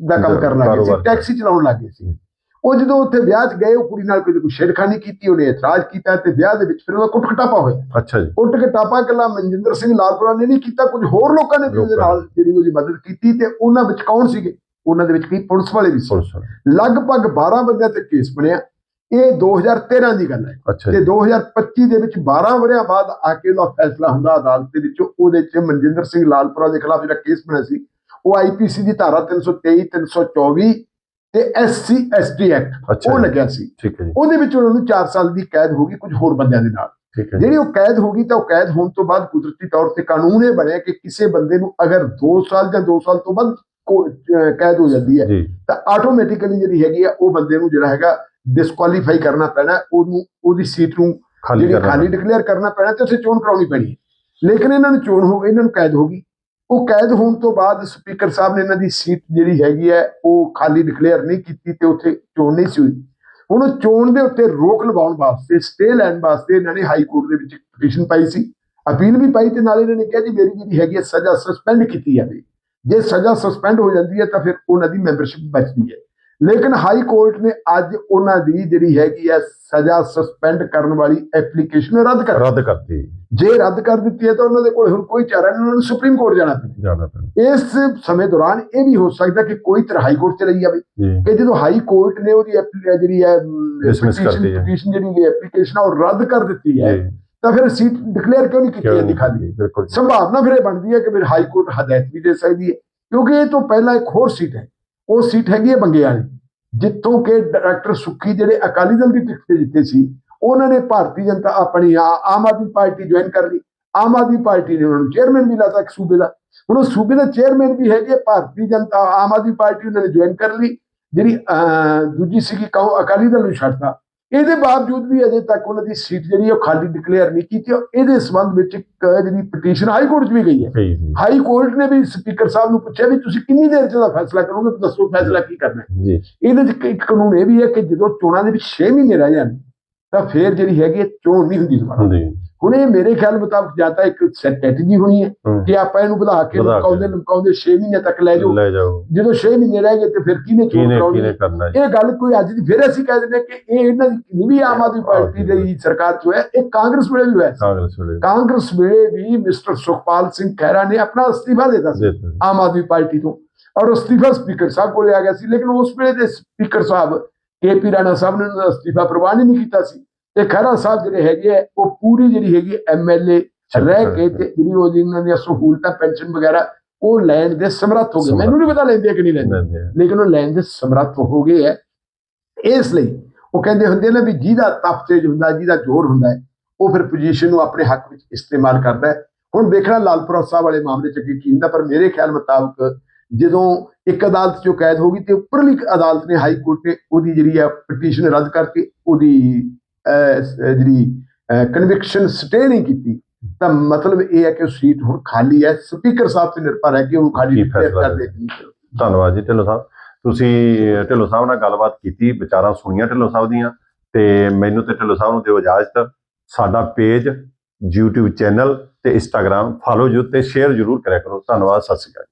ਦਾ ਕੰਮ ਕਰਨ ਲੱਗ ਸੀ। ਟੈਕਸੀ ਚਲਾਉਣ ਲੱਗ ਸੀ। ਉਹ ਜਦੋਂ ਉੱਥੇ ਵਿਆਹ 'ਚ ਗਏ ਉਹ ਕੁੜੀ ਨਾਲ ਕੋਈ ਕੋਈ ਛੇੜਖਾਨੀ ਕੀਤੀ ਉਹਨੇ ਇਤਰਾਜ਼ ਕੀਤਾ ਤੇ ਵਿਆਹ ਦੇ ਵਿੱਚ ਫਿਰ ਉਹਦਾ ਕੁੱਟ ਕਟਾਪਾ ਹੋਇਆ। ਅੱਛਾ ਜੀ। ਉੱਟ ਕੇ ਟਾਪਾ ਕੱਲਾ ਮਨਜਿੰਦਰ ਸਿੰਘ ਲਾਲਪੁਰਾ ਨੇ ਨਹੀਂ ਕੀਤਾ ਕੁਝ ਹੋਰ ਲੋਕਾਂ ਨੇ ਵੀ ਉਹਦੇ ਨਾਲ ਜਿਹੜੀ ਉਹਦੀ ਮਦਦ ਕੀਤੀ ਤੇ ਉਹਨਾਂ ਵਿੱਚ ਕੌਣ ਸੀਗੇ? ਉਹਨਾਂ ਦੇ ਵਿੱਚ ਕਈ ਪੁਲਿਸ ਵਾਲੇ ਵੀ ਸੀ। ਲਗਭਗ 12 ਬੰਦਿਆਂ ਤੇ ਕੇਸ ਬਣਿਆ। ਇਹ 2013 ਦੀ ਗੱਲ ਹੈ। ਤੇ ਜੀ। 2025 ਦੇ ਵਿੱਚ 12 ਵਰਿਆਂ ਬਾਅਦ ਆ ਕੇ ਉਹਦਾ ਫੈਸਲਾ ਹੁੰਦਾ ਅਦਾਲਤ ਦੇ ਵਿੱਚ ਉਹਦੇ 'ਚ ਮਨਜਿੰਦਰ ਸਿੰਘ ਲਾਲਪੁਰਾ ਦੇ ਖਿਲਾਫ ਜਿਹੜਾ ਕੇਸ ਬਣਿਆ ਸੀ ਉਹ ਆਈਪੀਸੀ ਦੀ ਧਾਰਾ 323 324 ਤੇ ਐਸਸੀ ਐਸਟੀ ਐਕਟ ਉਹ ਲੱਗਿਆ ਸੀ। ਠੀਕ ਹੈ ਜੀ। ਉਹਦੇ ਵਿੱਚ ਉਹਨਾਂ ਨੂੰ 4 ਸਾਲ ਦੀ ਕੈਦ ਹੋ ਗਈ ਕੁਝ ਹੋਰ ਬੰਦਿਆਂ ਦੇ ਨਾਲ। ਜਿਹੜੀ ਉਹ ਕੈਦ ਹੋ ਗਈ ਤਾਂ ਉਹ ਕੈਦ ਹੋਣ ਤੋਂ ਬਾਅਦ ਕੁਦਰਤੀ ਤੌਰ ਤੇ ਕਾਨੂੰਨ ਇਹ ਬਣਿਆ ਕਿ ਕਿਸੇ ਬੰਦੇ ਨੂੰ ਅਗਰ 2 ਸਾਲ ਜਾਂ 2 ਸਾਲ ਤੋਂ ਅਹ ਕੈਦ ਹੋ ਜਾਂਦੀ ਹੈ ਤਾਂ ਆਟੋਮੈਟਿਕਲੀ ਜਿਹੜੀ ਹੈਗੀ ਆ ਉਹ ਬੰਦੇ ਨੂੰ ਜਿਹੜਾ ਹੈਗਾ ਡਿਸਕੁਆਲੀਫਾਈ ਕਰਨਾ ਪੈਣਾ ਉਹਨੂੰ ਉਹਦੀ ਸੀਟ ਨੂੰ ਜਿਹੜੀ ਖਾਲੀ ਡਿਕਲੇਅਰ ਕਰਨਾ ਪੈਣਾ ਤੇ ਉੱਥੇ ਚੋਣ ਕਰਾਉਣੀ ਪੈਣੀ ਲੇਕਿਨ ਇਹਨਾਂ ਨੂੰ ਚੋਣ ਹੋ ਗਈ ਇਹਨਾਂ ਨੂੰ ਕੈਦ ਹੋ ਗਈ। ਉਹ ਕੈਦ ਹੋਣ ਤੋਂ ਬਾਅਦ ਸਪੀਕਰ ਸਾਹਿਬ ਨੇ ਇਹਨਾਂ ਦੀ ਸੀਟ ਜਿਹੜੀ ਹੈਗੀ ਹੈ, ਉਹ ਖਾਲੀ ਡਿਕਲੇਅਰ ਨਹੀਂ ਕੀਤੀ ਤੇ ਉੱਥੇ ਚੋਣ ਨਹੀਂ ਸੀ ਹੋਈ। ਹੁਣ ਚੋਣ ਦੇ ਉੱਤੇ ਰੋਕ ਲਗਾਉਣ ਵਾਸਤੇ ਸਟੇ ਲੈਣ ਵਾਸਤੇ ਇਹਨਾਂ ਨੇ ਹਾਈ ਕੋਰਟ ਦੇ ਵਿੱਚ ਪਟੀਸ਼ਨ ਪਾਈ ਸੀ। ਅਪੀਲ ਵੀ ਪਾਈ ਤੇ ਨਾਲੇ ਇਹਨਾਂ ਨੇ ਕਿਹਾ ਜੀ, ਮੇਰੀ ਜਿਹੜੀ ਹੈਗੀ ਹੈ, ਸਜ਼ਾ ਸਸਪੈਂਡ ਕੀਤੀ ਜਾਵੇ। ਜੇ ਸਜ਼ਾ ਸਸਪੈਂਡ ਹੋ ਜਾਂਦੀ ਹੈ ਤਾਂ ਫਿਰ ਉਹਨਾਂ ਦੀ ਮੈਂਬਰਸ਼ਿਪ ਬਚਦੀ ਹੈ। ਲੇਕਿਨ ਹਾਈ ਕੋਰਟ ਨੇ ਅੱਜ ਉਹਨਾਂ ਦੀ ਜਿਹੜੀ ਹੈਗੀ ਹੈ ਸਜ਼ਾ ਸਸਪੈਂਡ ਕਰਨ ਵਾਲੀ ਐਪਲੀਕੇਸ਼ਨ ਰੱਦ ਕਰ ਰੱਦ ਕਰਤੀ ਜੇ ਰੱਦ ਕਰ ਦਿੱਤੀ ਹੈ ਤਾਂ ਉਹਨਾਂ ਦੇ ਕੋਲ ਹੁਣ ਕੋਈ ਚਾਰਾ ਨਹੀਂ ਉਹਨਾਂ ਨੂੰ ਸੁਪਰੀਮ ਕੋਰਟ ਜਾਣਾ ਪੈਣਾ। ਇਸ ਸਮੇਂ ਦੌਰਾਨ ਇਹ ਵੀ ਹੋ ਸਕਦਾ ਕਿ ਕੋਈ ਤਰ੍ਹਾਂ ਹਾਈ ਕੋਰਟ ਚਲੀ ਜਾਵੇ। ਕਿ ਜਦੋਂ ਹਾਈ ਕੋਰਟ ਨੇ ਉਹਦੀ ਜਿਹੜੀ ਹੈ Dismiss ਕਰਤੀ ਹੈ। ਪਟੀਸ਼ਨ ਜਿਹੜੀ ਐਪਲੀਕੇਸ਼ਨ ਉਹ ਰੱਦ ਕਰ ਦਿੱਤੀ ਹੈ। ਤਾਂ ਫਿਰ ਸੀਟ ਡਿਕਲੇਅਰ ਕਿਉਂ ਨਹੀਂ ਕੀਤੀ ਜਾਂਦੀ ਖਾਲੀ? ਬਿਲਕੁਲ ਜੀ। ਸੰਭਾਵਨਾ ਫਿਰ ਇਹ ਬਣਦੀ ਹੈ ਕਿ ਫਿਰ ਹਾਈ ਕੋਰਟ ਹਦਾਇਤ ਵੀ ਦੇ ਸਕਦੀ ਹੈ। ਕਿਉਂਕਿ ਇਹ ਤੋਂ ਪਹਿਲਾਂ ਇੱਕ ਹੋਰ ਸੀਟ ਹੈ। ਉਹ ਸੀਟ ਹੈਗੀ ਹੈ ਬੰਗੇ ਵਾਲੀ ਜਿੱਥੋਂ ਕਿ ਡਾਕਟਰ ਸੁੱਖੀ ਜਿਹੜੇ ਅਕਾਲੀ ਦਲ ਦੀ ਟਿਕਟ ਤੇ ਜਿੱਤੇ ਸੀ ਉਹਨਾਂ ਨੇ ਭਾਰਤੀ ਜਨਤਾ ਆਪਣੀ ਆ- ਆਮ ਆਦਮੀ ਪਾਰਟੀ ਜੁਆਇਨ ਕਰ ਲਈ। ਆਮ ਆਦਮੀ ਪਾਰਟੀ ਨੇ ਉਹਨਾਂ ਨੂੰ ਚੇਅਰਮੈਨ ਵੀ ਲਾਤਾ ਇੱਕ ਸੂਬੇ ਦਾ। ਹੁਣ ਉਹ ਸੂਬੇ ਦਾ ਚੇਅਰਮੈਨ ਵੀ ਹੈਗੇ ਭਾਰਤੀ ਜਨਤਾ ਆਮ ਆਦਮੀ ਪਾਰਟੀ ਉਹਨਾਂ ਨੇ ਜੁਆਇਨ ਕਰ ਲਈ। ਜਿਹੜੀ ਅਹ, ਦੂਜੀ ਸੀਗੀ ਕਹੋ ਅਕਾਲੀ ਦਲ ਨੂੰ ਛੱਡਤਾ। ਇਹਦੇ ਬਾਵਜੂਦ ਵੀ ਅਜੇ ਤੱਕ ਉਹਨਾਂ ਦੀ ਸੀਟ ਜਿਹੜੀ ਉਹ ਖਾਲੀ ਡਿਕਲੇਅਰ ਨਹੀਂ ਕੀਤੀ ਇਹਦੇ ਸੰਬੰਧ ਵਿੱਚ ਇੱਕ ਜਿਹੜੀ ਪਟੀਸ਼ਨ ਹਾਈ ਕੋਰਟ 'ਚ ਵੀ ਗਈ ਹੈ। ਹਾਈ ਕੋਰਟ ਨੇ ਵੀ ਸਪੀਕਰ ਸਾਹਿਬ ਨੂੰ ਪੁੱਛਿਆ ਵੀ ਤੁਸੀਂ ਕਿੰਨੀ ਦੇਰ 'ਚ ਦਾ ਫੈਸਲਾ ਕਰੋਗੇ? ਦੱਸੋ ਫੈਸਲਾ ਕੀ ਕਰਨਾ ਹੈ। ਜੀ। ਇਹਦੇ 'ਚ ਇੱਕ ਕਾਨੂੰਨ ਇਹ ਵੀ ਹੈ ਕਿ ਜਦੋਂ ਚੋਣਾਂ ਦੇ ਵਿੱਚ 6 ਮਹੀਨੇ ਰਹਿ ਜਾਣ ਤਾਂ ਫਿਰ ਜਿਹੜੀ ਹੈਗੀ ਚੋਣ ਨਹੀਂ ਹੁੰਦੀ ਦੁਬਾਰਾ ਹੁੰਦੀ ਹੁਣ ਇਹ ਮੇਰੇ ਖਿਆਲ ਮੁਤਾਬਕ ਜਾਂ ਤਾਂ ਇੱਕ ਸਟ੍ਰੈਟਜੀ ਹੋਣੀ ਹੈ। ਕਿ ਆਪਾਂ ਇਹਨੂੰ ਵਧਾ ਕੇ। ਲਮਕਾਉਂਦੇ ਲਮਕਾਉਂਦੇ 6 ਮਹੀਨੇ ਤੱਕ ਲੈ ਜਾਓ ਜਦੋਂ 6 ਮਹੀਨੇ ਰਹਿ ਗਏ ਤੇ ਫਿਰ ਕਿਹਨੇ ਚੋਣ ਕਰਾਉਣੀ ਇਹ ਗੱਲ ਕੋਈ ਅੱਜ ਦੀ ਫਿਰ ਅਸੀਂ ਕਹਿ ਦਿੰਦੇ ਕਿ ਇਹ ਇਹਨਾਂ ਦੀ ਨਹੀਂ ਵੀ ਆਮ ਆਦਮੀ ਪਾਰਟੀ ਦੀ ਸਰਕਾਰ ਚ ਹੋਇਆ ਇਹ ਕਾਂਗਰਸ ਵੇਲੇ ਵੀ ਹੋਇਆ। ਕਾਂਗਰਸ ਵੇਲੇ ਕਾਂਗਰਸ ਵੇਲੇ ਵੀ ਮਿਸਟਰ ਸੁਖਪਾਲ ਸਿੰਘ ਖਹਿਰਾ ਨੇ ਆਪਣਾ ਅਸਤੀਫਾ ਦਿੱਤਾ ਸੀ। ਆਮ ਆਦਮੀ ਪਾਰਟੀ ਤੋਂ ਔਰ ਅਸਤੀਫਾ ਸਪੀਕਰ ਸਾਹਿਬ ਕੋਲੇ ਆ ਗਿਆ ਸੀ ਲੇਕਿਨ ਉਸ ਵੇਲੇ ਦੇ ਸਪੀਕਰ ਸਾਹਿਬ ਕੇਪੀ ਰਾਣਾ ਸਾਹਿਬ ਨੇ ਉਹਨਾਂ ਦਾ ਅਸਤੀਫਾ ਪ੍ਰਵਾਨ ਹੀ ਨਹੀਂ ਕੀਤਾ ਸੀ। ਤੇ ਖਹਿਰਾ ਸਾਹਿਬ ਜਿਹੜੇ ਹੈਗੇ ਆ ਉਹ ਪੂਰੀ ਜਿਹੜੀ ਹੈਗੀ ਐਮਐਲਏ ਰਹਿ ਕੇ ਤੇ ਜਿਹੜੀ ਉਹ ਇਹਨਾਂ ਦੀਆਂ ਸਹੂਲਤਾਂ ਪੈਨਸ਼ਨ ਵਗੈਰਾ ਉਹ ਲੈਣ ਦੇ ਸਮਰੱਥ ਹੋ ਗਏ। ਮੈਨੂੰ ਨਹੀਂ ਪਤਾ ਲੈਂਦੇ ਕਿ ਨਹੀਂ ਲੈਂਦੇ। ਲੇਕਿਨ ਉਹ ਲੈਣ ਦੇ ਸਮਰੱਥ ਹੋ ਗਏ ਹੈ ਇਸ ਲਈ ਉਹ ਕਹਿੰਦੇ ਹੁੰਦੇ ਨੇ ਵੀ ਜਿਹਦਾ ਤਪ ਤੇਜ ਹੁੰਦਾ ਜਿਹਦਾ ਜ਼ੋਰ ਹੁੰਦਾ ਉਹ ਫਿਰ ਪੋਜੀਸ਼ਨ ਨੂੰ ਆਪਣੇ ਹੱਕ ਵਿੱਚ ਇਸਤੇਮਾਲ ਕਰਦਾ ਹੁਣ ਵੇਖਣਾ ਲਾਲਪੁਰਾ ਸਾਹਿਬ ਵਾਲੇ ਮਾਮਲੇ ਚ ਅੱਗੇ ਕੀ ਹੁੰਦਾ ਪਰ ਮੇਰੇ ਖਿਆਲ ਮੁਤਾਬਕ ਜਦੋਂ ਇੱਕ ਅਦਾਲਤ ਚੋਂ ਕੈਦ ਹੋ ਗਈ ਤੇ ਉੱਪਰਲੀ ਅਦਾਲਤ ਨੇ ਹਾਈ ਕੋਰਟ ਨੇ ਉਹਦੀ ਜਿਹੜੀ ਹੈ ਪਟੀਸ਼ਨ ਰੱਦ ਕਰਕੇ ਉਹਦੀ ਜਿਹੜੀ ਕਨਵਿਕਸ਼ਨ ਸਟੇ ਨਹੀਂ ਕੀਤੀ। ਤਾਂ ਮਤਲਬ ਇਹ ਹੈ ਕਿ ਉਹ ਸੀਟ ਹੁਣ ਖਾਲੀ ਹੈ। ਸਪੀਕਰ ਸਾਹਿਬ ਤੇ ਨਿਰਭਰ ਹੈ ਕਿ ਉਹ ਖਾਲੀ ਕੀ ਡਿਕਲੇਅਰ ਫੈਸਲਾ ਕਰਦੇ ਕਿ ਨਹੀਂ ਕਰਦੇ। ਧੰਨਵਾਦ ਜੀ ਢਿੱਲੋਂ ਸਾਹਿਬ। ਤੁਸੀਂ ਢਿੱਲੋਂ ਸਾਹਿਬ ਨਾਲ ਗੱਲਬਾਤ ਕੀਤੀ ਵਿਚਾਰਾਂ ਸੁਣੀਆਂ ਢਿੱਲੋਂ ਸਾਹਿਬ ਦੀਆਂ ਤੇ ਮੈਨੂੰ ਤੇ ਢਿੱਲੋਂ ਸਾਹਿਬ ਨੂੰ ਦਿਓ ਇਜਾਜ਼ਤ। ਸਾਡਾ ਪੇਜ YouTube ਚੈਨਲ ਤੇ Instagram ਫਾਲੋ ਜੂ ਤੇ ਸ਼ੇਅਰ ਜ਼ਰੂਰ ਕਰਿਆ ਕਰੋ। ਧੰਨਵਾਦ ਸਤਿ ਸ਼੍ਰੀ ਅਕਾਲ।